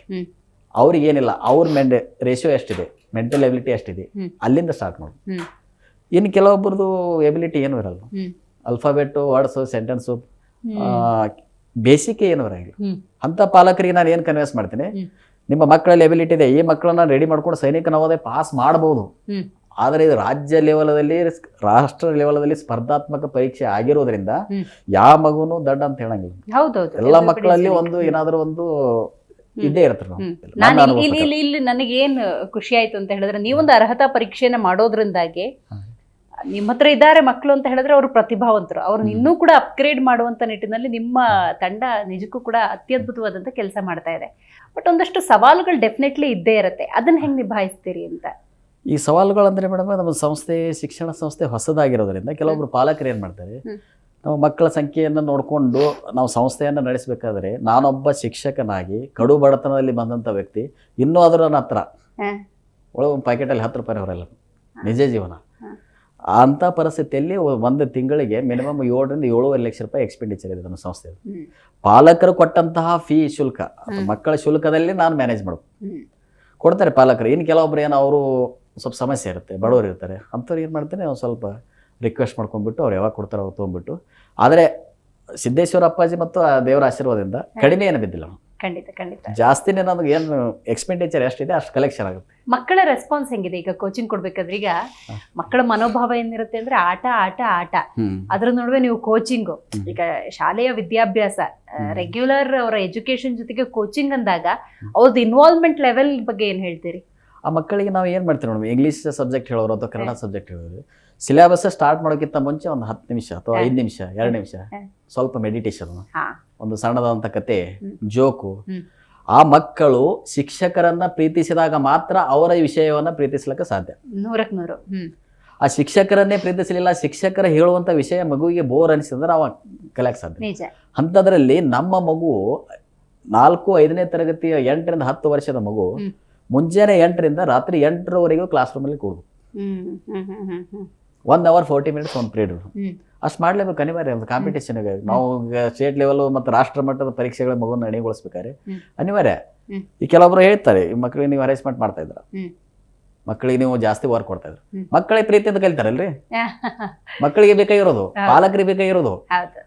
ಅವ್ರಿಗೆ ಏನಿಲ್ಲ ಅವ್ರ ಮೆಂಡೆ ರೇಷಿಯೋ ಎಷ್ಟಿದೆ? ಮೆಂಟಲ್ ಎಬಿಲಿಟಿ ಅಷ್ಟಿದೆ. ಅಲ್ಲಿಂದ ಸ್ಟಾರ್ಟ್ ಮಾಡು ಇನ್ನು ಕೆಲವೊಬ್ಬರದು ಎಬಿಲಿಟಿ ಏನು ಇರಲ್ಲ. ಅಲ್ಫಾಬೆಟ್ಟು ವರ್ಡ್ಸು ಸೆಂಟೆನ್ಸು ಬೇಸಿಕ್ ಏನು ಇರಂಗಿಲ್ಲ. ಅಂತ ಪಾಲಕರಿಗೆ ನಾನು ಏನು ಕನ್ವಿನ್ಸ್ ಮಾಡ್ತೀನಿ? ನಿಮ್ಮ ಮಕ್ಕಳಲ್ಲಿ ಎಬಿಲಿಟಿ ಇದೆ ಈ ಮಕ್ಕಳನ್ನ ರೆಡಿ ಮಾಡ್ಕೊಂಡು ಸೈನಿಕ ನವೋದಯ ಪಾಸ್ ಮಾಡಬಹುದು ಆದರೆ ಇದು ರಾಜ್ಯ ಲೆವೆಲದಲ್ಲಿ ರಾಷ್ಟ್ರ ಲೆವೆಲದಲ್ಲಿ ಸ್ಪರ್ಧಾತ್ಮಕ ಪರೀಕ್ಷೆ ಆಗಿರೋದ್ರಿಂದ. ಯಾವ ಮಗುನು ದಡ್ಡ ಅಂತ ಹೇಳಂಗಿಲ್ಲ. ಎಲ್ಲಾ ಮಕ್ಕಳಲ್ಲಿ ಒಂದು ಏನಾದರೂ ಒಂದು ಇದ್ದೇ ನಾನು ಇಲ್ಲಿ ಇಲ್ಲಿ ಇಲ್ಲಿ ನನಗೆ ಏನ್ ಖುಷಿ ಆಯ್ತು ಅಂತ ಹೇಳಿದ್ರೆ ನೀವೊಂದು ಅರ್ಹತಾ ಪರೀಕ್ಷೆನ ಮಾಡೋದ್ರಿಂದಾಗಿ. ನಿಮ್ಮ ಹತ್ರ ಇದ್ದಾರೆ ಮಕ್ಕಳು ಅಂತ ಹೇಳಿದ್ರೆ ಅವರು ಪ್ರತಿಭಾವಂತರು. ಅವ್ರನ್ನ ಹ್ಮ್. ಇನ್ನೂ ಕೂಡ ಅಪ್ಗ್ರೇಡ್ ಮಾಡುವಂತ ನಿಟ್ಟಿನಲ್ಲಿ ನಿಮ್ಮ ತಂಡ ನಿಜಕ್ಕೂ ಕೂಡ ಅತ್ಯದ್ಭುತವಾದಂತ ಕೆಲಸ ಮಾಡ್ತಾ ಇದೆ. ಬಟ್ ಒಂದಷ್ಟು ಸವಾಲುಗಳು ಡೆಫಿನೆಟ್ಲಿ ಇದ್ದೇ ಇರುತ್ತೆ. ಅದನ್ನ ಹೆಂಗ್ ನಿಭಾಯಿಸ್ತೀರಿ ಅಂತ? ಈ ಸವಾಲುಗಳಂದ್ರೆ ಮೇಡಮ್ ನಮ್ಮ ಸಂಸ್ಥೆ ಶಿಕ್ಷಣ ಸಂಸ್ಥೆ ಹೊಸದಾಗಿರೋದ್ರಿಂದ ಕೆಲವೊಬ್ರು ಪಾಲಕರು ಏನು ಮಾಡ್ತಾರೆ. ನಾವು ಮಕ್ಕಳ ಸಂಖ್ಯೆಯನ್ನು ನೋಡಿಕೊಂಡು ನಾವು ಸಂಸ್ಥೆಯನ್ನು ನಡೆಸಬೇಕಾದ್ರೆ ನಾನೊಬ್ಬ ಶಿಕ್ಷಕನಾಗಿ ಕಡು ಬಡತನದಲ್ಲಿ ಬಂದಂಥ ವ್ಯಕ್ತಿ ಇನ್ನೂ ಅದರ ನನ್ನ ಹತ್ರ. ಒಳಗೆ ಒಂದು ಪ್ಯಾಕೆಟಲ್ಲಿ ಹತ್ತು ರೂಪಾಯಿ ಹೊರಲ್ಲ ನಿಜ ಜೀವನ. ಅಂಥ ಪರಿಸ್ಥಿತಿಯಲ್ಲಿ ಒಂದು ತಿಂಗಳಿಗೆ ಮಿನಿಮಮ್ ಏಳರಿಂದ ಏಳುವರೆ ಲಕ್ಷ ರೂಪಾಯಿ ಎಕ್ಸ್ಪೆಂಡಿಚರ್ ಇದೆ ನಮ್ಮ ಸಂಸ್ಥೆ ಪಾಲಕರು ಕೊಟ್ಟಂತಹ ಫೀ ಶುಲ್ಕ ಮಕ್ಕಳ ಶುಲ್ಕದಲ್ಲಿ ನಾನು ಮ್ಯಾನೇಜ್ ಮಾಡ್ಬೇಕು. ಕೊಡ್ತಾರೆ ಪಾಲಕರು. ಇನ್ನು ಕೆಲವೊಬ್ರು ಏನು ಅವರು ಸ್ವಲ್ಪ ಸಮಸ್ಯೆ ಇರುತ್ತೆ ಬಡವರು ಇರ್ತಾರೆ. ಅಂಥವ್ರು ಏನು ಮಾಡ್ತಾರೆ? ಒಂದು ಸ್ವಲ್ಪ ರಿಕ್ವೆಸ್ಟ್ ಮಾಡ್ಕೊಂಡ್ಬಿಟ್ಟು ಅವ್ರು ಯಾವಾಗ ಕೊಡ್ತಾರೋ ಅವ್ರು ತೊಗೊಂಡ್ಬಿಟ್ಟು. ಆದರೆ ಸಿದ್ದೇಶ್ವರ ಅಪ್ಪಾಜಿ ಮತ್ತು ಆ ದೇವರ ಆಶೀರ್ವಾದದಿಂದ ಕಡಿಮೆ ಏನು ಬಿದ್ದಿಲ್ಲ. ಖಂಡಿತ ಖಂಡಿತ. ಜಾಸ್ತಿನೇ ನಮ್ಗೆ ಏನು ಎಕ್ಸ್ಪೆಂಡಿಚರ್ ಎಷ್ಟಿದೆ ಅಷ್ಟು ಕಲೆಕ್ಷನ್ ಆಗುತ್ತೆ. ಮಕ್ಕಳ ರೆಸ್ಪಾನ್ಸ್ ಹೆಂಗಿದೆ? ಈಗ ಕೋಚಿಂಗ್ ಕೊಡ್ಬೇಕಾದ್ರೆ ಈಗ ಮಕ್ಕಳ ಮನೋಭಾವ ಏನಿರುತ್ತೆ ಅಂದ್ರೆ ಆಟ ಆಟ ಆಟ. ಅದ್ರ ನಡುವೆ ನೀವು ಕೋಚಿಂಗ್ ಈಗ ಶಾಲೆಯ ವಿದ್ಯಾಭ್ಯಾಸ ರೆಗ್ಯುಲರ್ ಅವರ ಎಜುಕೇಶನ್ ಜೊತೆಗೆ ಕೋಚಿಂಗ್ ಅಂದಾಗ ಅವ್ರದ್ದು ಇನ್ವಾಲ್ವ್ಮೆಂಟ್ ಲೆವೆಲ್ ಬಗ್ಗೆ ಏನ್ ಹೇಳ್ತೀರಿ? ಆ ಮಕ್ಕಳಿಗೆ ನಾವು ಏನು ಮಾಡ್ತೀವಿ ನೋಡಿ ಇಂಗ್ಲೀಷ್ ಸಬ್ಜೆಕ್ಟ್ ಹೇಳೋರು ಅಥವಾ ಕನ್ನಡ ಸಬ್ಜೆಕ್ಟ್ ಹೇಳೋರು ಸಿಲೆಬಸ್ ಸ್ಟಾರ್ಟ್ ಮಾಡೋಕ್ಕಿಂತ ಮುಂಚೆ ಒಂದು ಹತ್ತು ನಿಮಿಷ ಅಥವಾ. ಐದು ನಿಮಿಷ ಎರಡು ನಿಮಿಷ ಸ್ವಲ್ಪ ಮೆಡಿಟೇಷನ್ ಒಂದು ಸಣ್ಣದಾದಂಥ ಕತೆ. ಜೋಕು ಆ ಮಕ್ಕಳು ಶಿಕ್ಷಕರನ್ನ ಪ್ರೀತಿಸಿದಾಗ ಮಾತ್ರ ಅವರ ವಿಷಯವನ್ನ ಪ್ರೀತಿಸ್ಲಿಕ್ಕೆ ಸಾಧ್ಯ. ನೂರಕ್ಕೆ ನೂರು. ಆ ಶಿಕ್ಷಕರನ್ನೇ ಪ್ರೀತಿಸಲಿಲ್ಲ ಶಿಕ್ಷಕರ ಹೇಳುವಂತ ವಿಷಯ ಮಗುವಿಗೆ ಬೋರ್ ಅನಿಸಿದ್ರೆ ಅವ ಕಲಿಯಕ್ಕೆ ಸಾಧ್ಯ. ಅಂಥದ್ರಲ್ಲಿ ನಮ್ಮ ಮಗು ನಾಲ್ಕು ಐದನೇ ತರಗತಿಯ ಎಂಟರಿಂದ ಹತ್ತು ವರ್ಷದ ಮಗು. ಮುಂಜಾನೆ ಎಂಟರಿಂದ ರಾತ್ರಿ ಎಂಟರವರೆಗೂ ಕ್ಲಾಸ್ ರೂಮಲ್ಲಿ ಕೂಡುದು. ಒನ್ ಅವರ್ ಫೋರ್ಟಿ ಮಿನಿಟ್ಸ್ ಒಂದು ಪೀರಿಯಡ್ ಅಷ್ಟು ಮಾಡಲೇಬೇಕು ಅನಿವಾರ್ಯ ಒಂದು ಕಾಂಪಿಟೇಷನ್ಗೆ ನಾವು ಸ್ಟೇಟ್ ಲೆವೆಲ್ ಮತ್ತು ರಾಷ್ಟ್ರ ಮಟ್ಟದ ಪರೀಕ್ಷೆಗಳ ಮಗುವನ್ನು ಅಣಿಗೊಳಿಸ್ಬೇಕಾದ್ರೆ ಹ್ಮ್. ಅನಿವಾರ್ಯ. ಈ ಕೆಲವೊಬ್ರು ಹೇಳ್ತಾರೆ ಈ ಮಕ್ಕಳಿಗೆ ನೀವು ಹರೇಸ್ಮೆಂಟ್ ಮಾಡ್ತಾ ಇದ್ರ. ಮಕ್ಕಳಿಗೆ ನೀವು ಜಾಸ್ತಿ ವರ್ಕ್ ಕೊಡ್ತಾ ಇದ್ರು. ಮಕ್ಕಳಿಗೆ ಪ್ರೀತಿಯಿಂದ ಕಲಿತಾರಲ್ರಿ? ಮಕ್ಕಳಿಗೆ ಬೇಕಾಗಿರೋದು ಪಾಲಕರಿಗೆ ಬೇಕಾಗಿರೋದು.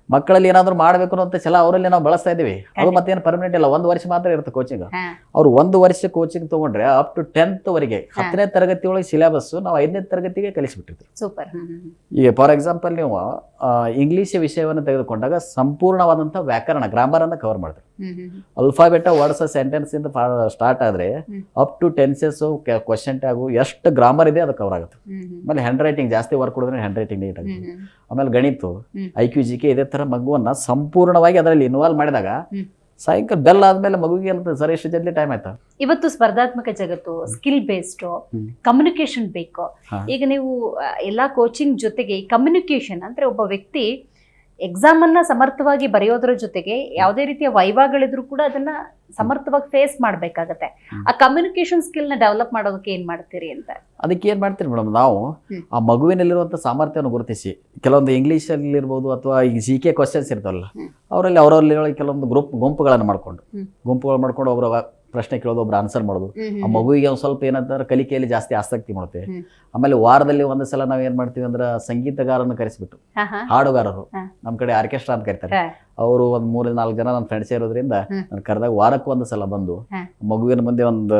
ಮಕ್ಕಳಲ್ಲಿ ಏನಾದ್ರು ಮಾಡಬೇಕು ಅಂತ ಛಲ ಅವರಲ್ಲಿ ನಾವು ಬಳಸ್ತಾ ಇದೀವಿ ಅದು. ಮತ್ತೇನು ಪರ್ಮನೆಂಟ್ ಇಲ್ಲ ಒಂದು ವರ್ಷ ಮಾತ್ರ ಇರುತ್ತೆ ಕೋಚಿಂಗ್. ಅವ್ರು ಒಂದು ವರ್ಷ ಕೋಚಿಂಗ್ ತಗೊಂಡ್ರೆ ಅಪ್ ಟು ಟೆಂತ್ ವರೆಗೆ ಹತ್ತನೇ ತರಗತಿ ಒಳಗೆ ಸಿಲೆಬಸ್ ನಾವು ಐದನೇ ತರಗತಿಗೆ ಕಲಿಸ್ಬಿಟ್ಟಿರ್ತೀವಿ ಸೂಪರ್. ಈಗ ಫಾರ್ ಎಕ್ಸಾಂಪಲ್ ನೀವು ಇಂಗ್ಲಿಷ್ ವಿಷಯವನ್ನು ತೆಗೆದುಕೊಂಡಾಗ ಸಂಪೂರ್ಣವಾದಂತಹ ವ್ಯಾಕರಣ ಗ್ರಾಮರ್ ಅನ್ನ ಕವರ್ ಮಾಡ್ತಾರೆ ಅಲ್ಫಾಬೆಟ್ ವರ್ಡ್ಸ್ ಸೆಂಟೆನ್ಸ್ ಇಂದ ಸ್ಟಾರ್ಟ್ ಆದ್ರೆ up to tenses question tag ಎಷ್ಟು ಗ್ರಾಮರ್ ಇದೆ ಅದು ಕವರ್ ಆಗುತ್ತೆ. ಆಮೇಲೆ ಹ್ಯಾಂಡ್ ರೈಟಿಂಗ್ ಜಾಸ್ತಿ ವರ್ಕ್ ಕೊಡಿದ್ರೆ ಹ್ಯಾಂಡ್ ರೈಟಿಂಗ್ ನೀಟ್ ಆಗುತ್ತೆ. ಆಮೇಲೆ ಗಣಿತ. ಐ ಕ್ಯೂ ಜಿ ಕೆ ಇದೇ ತರ ಮಗುವನ್ನ ಸಂಪೂರ್ಣವಾಗಿ ಅದರಲ್ಲಿ ಇನ್ವಾಲ್ವ್ ಮಾಡಿದಾಗ. ಸಾಯಂಕಾಲ ಬೆಲ್ ಆದ್ಮೇಲೆ ಮಗುವಿಗೆ ಅಂತ ಸರ್ ಎಷ್ಟು ಜಲ್ದಿ ಟೈಮ್ ಆಯ್ತಾ ಇವತ್ತು ಸ್ಪರ್ಧಾತ್ಮಕ ಜಗತ್ತು ಸ್ಕಿಲ್ ಬೇಸ್ಡ್. ಕಮ್ಯುನಿಕೇಶನ್ ಬೇಕು ಈಗ ನೀವು ಎಲ್ಲಾ ಕೋಚಿಂಗ್ ಜೊತೆಗೆ ಕಮ್ಯುನಿಕೇಶನ್ ಅಂದ್ರೆ ಒಬ್ಬ ವ್ಯಕ್ತಿ ಎಕ್ಸಾಮ್ ಅನ್ನ ಸಮರ್ಥವಾಗಿ ಬರೆಯೋದ್ರ ಜೊತೆಗೆ ಯಾವುದೇ ರೀತಿಯ ವೈವಾಗಳಿದ್ರು ಕೂಡ ಅದನ್ನ ಸಮರ್ಥವಾಗಿ ಫೇಸ್ ಮಾಡಬೇಕಾಗತ್ತೆ. ಆ ಕಮ್ಯುನಿಕೇಶನ್ ಸ್ಕಿಲ್ನ ಡೆವಲಪ್ ಮಾಡೋದಕ್ಕೆ ಏನ್ ಮಾಡ್ತೀರಿ ಅಂತ? ಅದಕ್ಕೆ ಏನು ಮಾಡ್ತೀರಿ ಮೇಡಮ್ ನಾವು. ಆ ಮಗುವಿನಲ್ಲಿರುವಂಥ ಸಾಮರ್ಥ್ಯವನ್ನು ಗುರುತಿಸಿ. ಕೆಲವೊಂದು ಇಂಗ್ಲೀಷಲ್ಲಿ ಇರ್ಬೋದು ಅಥವಾ ಈಗ ಜಿ ಕೆ ಕ್ವಶನ್ಸ್ ಇರ್ತಾವಲ್ಲ ಅವರಲ್ಲಿ ಅವರಲ್ಲಿ ಕೆಲವೊಂದು ಗ್ರೂಪ್ ಗುಂಪುಗಳನ್ನು ಮಾಡ್ಕೊಂಡು. ಗುಂಪುಗಳು ಮಾಡ್ಕೊಂಡು ಒಬ್ಬರು ಪ್ರಶ್ನೆ ಕೇಳೋದು ಒಬ್ರು ಆನ್ಸರ್ ಮಾಡೋದು. ಆ ಮಗುವಿಗೆ ಒಂದು ಸ್ವಲ್ಪ ಏನಂತಾರೆ ಕಲಿಕೆಯಲ್ಲಿ ಜಾಸ್ತಿ ಆಸಕ್ತಿ ಮಾಡುತ್ತೆ. ಆಮೇಲೆ ವಾರದಲ್ಲಿ ಒಂದು ಸಲ ನಾವು ಏನು ಮಾಡ್ತೀವಿ ಅಂದ್ರೆ ಸಂಗೀತಗಾರನ ಕರೆಸಿಬಿಟ್ಟು. ಹಾಡುಗಾರರು. ನಮ್ಮ ಕಡೆ ಆರ್ಕೆಸ್ಟ್ರಾ ಅಂತ ಕರಿತಾರೆ. ಅವರು ಒಂದು ಮೂರಿಂದ ನಾಲ್ಕು ಜನ ನನ್ನ ಫ್ರೆಂಡ್ಸ್ ಇರೋದ್ರಿಂದ. ನಾನು ಕರೆದಾಗ ವಾರಕ್ಕೆ ಒಂದು ಸಲ ಬಂದು. ಮಗುವಿನ ಮುಂದೆ ಒಂದು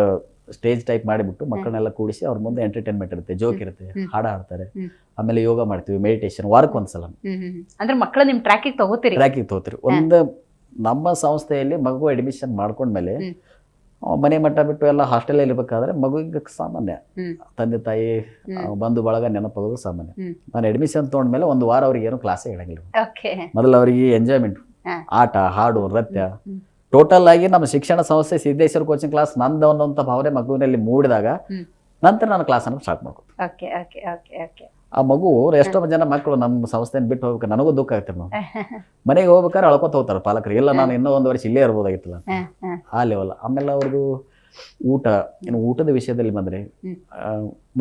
ಸ್ಟೇಜ್ ಟೈಪ್ ಮಾಡಿಬಿಟ್ಟು ಮಕ್ಕಳನ್ನೆಲ್ಲ ಕೂಡಿಸಿ ಅವ್ರ ಮುಂದೆ ಎಂಟರ್ಟೈನ್ಮೆಂಟ್ ಇರುತ್ತೆ. ಜೋಕ್ ಇರುತ್ತೆ. ಹಾಡ ಹಾಡ್ತಾರೆ. ಆಮೇಲೆ ಯೋಗ ಮಾಡ್ತೀವಿ ಮೆಡಿಟೇಷನ್ ವಾರಕ್ಕೆ ಒಂದು ಸಲ. ಹ್ಮ್, ಹ್ಮ್, ಹ್ಮ್. ಅಂದ್ರೆ ಮಕ್ಕಳ ನಿಮ್ ಟ್ರ್ಯಾಕಿಗೆ ತಗೋತೀರಿ? ಟ್ರ್ಯಾಕಿಗೆ ತಗೋತೀರಿ. ಒಂದು ನಮ್ಮ ಸಂಸ್ಥೆಯಲ್ಲಿ ಮಗು ಅಡ್ಮಿಷನ್ ಮಾಡ್ಕೊಂಡ್ಮೇಲೆ ಮನೆ ಮಟ್ಟ ಬಿಟ್ಟು ಎಲ್ಲ ಹಾಸ್ಟೆಲ್ ಇರಬೇಕಾದ್ರೆ ಮಗುವಿಗೆ ಸಾಮಾನ್ಯ. ತಂದೆ ತಾಯಿ ಬಂದು ಬಳಗ ನೆನಪಾಗೋದು ಸಾಮಾನ್ಯ. ನಾನು ಅಡ್ಮಿಷನ್ ತೊಗೊಂಡ್ಮೇಲೆ ಒಂದು ವಾರ ಅವ್ರಿಗೆ ಏನು ಕ್ಲಾಸೇ ಓಕೆ ಮೊದಲು ಅವರಿಗೆ ಎಂಜಾಯ್ಮೆಂಟ್ ಆಟ ಹಾಡು ನೃತ್ಯ. ಟೋಟಲ್ ಆಗಿ ನಮ್ಮ ಶಿಕ್ಷಣ ಸಂಸ್ಥೆ ಸಿದ್ದೇಶ್ವರ ಕೋಚಿಂಗ್ ಕ್ಲಾಸ್ ನಂದು ಅನ್ನೋಂಥ ಭಾವನೆ ಮಗುವಿನಲ್ಲಿ ಮೂಡಿದಾಗ ನಂತರ ನಾನು ಕ್ಲಾಸನ್ನು ಸ್ಟಾರ್ಟ್ ಮಾಡ್ಕೊತೀನಿ ಓಕೆ ಓಕೆ ಓಕೆ ಓಕೆ ಆ ಮಗು ಎಷ್ಟೋ ಜನ ಮಕ್ಕಳು ನಮ್ಮ ಸಂಸ್ಥೆನ ಬಿಟ್ಟು ಹೋಗ್ಬೇಕು. ನನಗೂ ದುಃಖ ಆಗ್ತದೆ ನಾವು ಮನೆಗೆ ಹೋಗ್ಬೇಕಾದ್ರೆ ಅಳ್ಕೊತ ಹೋಗ್ತಾರೆ ಪಾಲಕರು. ಇಲ್ಲ ನಾನು ಇನ್ನೂ ಒಂದು ವರ್ಷ ಇಲ್ಲೇ ಇರ್ಬೋದಾಗಿತ್ತಲ್ಲ. ಆ ಲೆವೆಲ್ ಆಮೇಲೆ ಅವ್ರದ್ದು ಊಟ. ಏನು ಊಟದ ವಿಷಯದಲ್ಲಿ ಬಂದರೆ.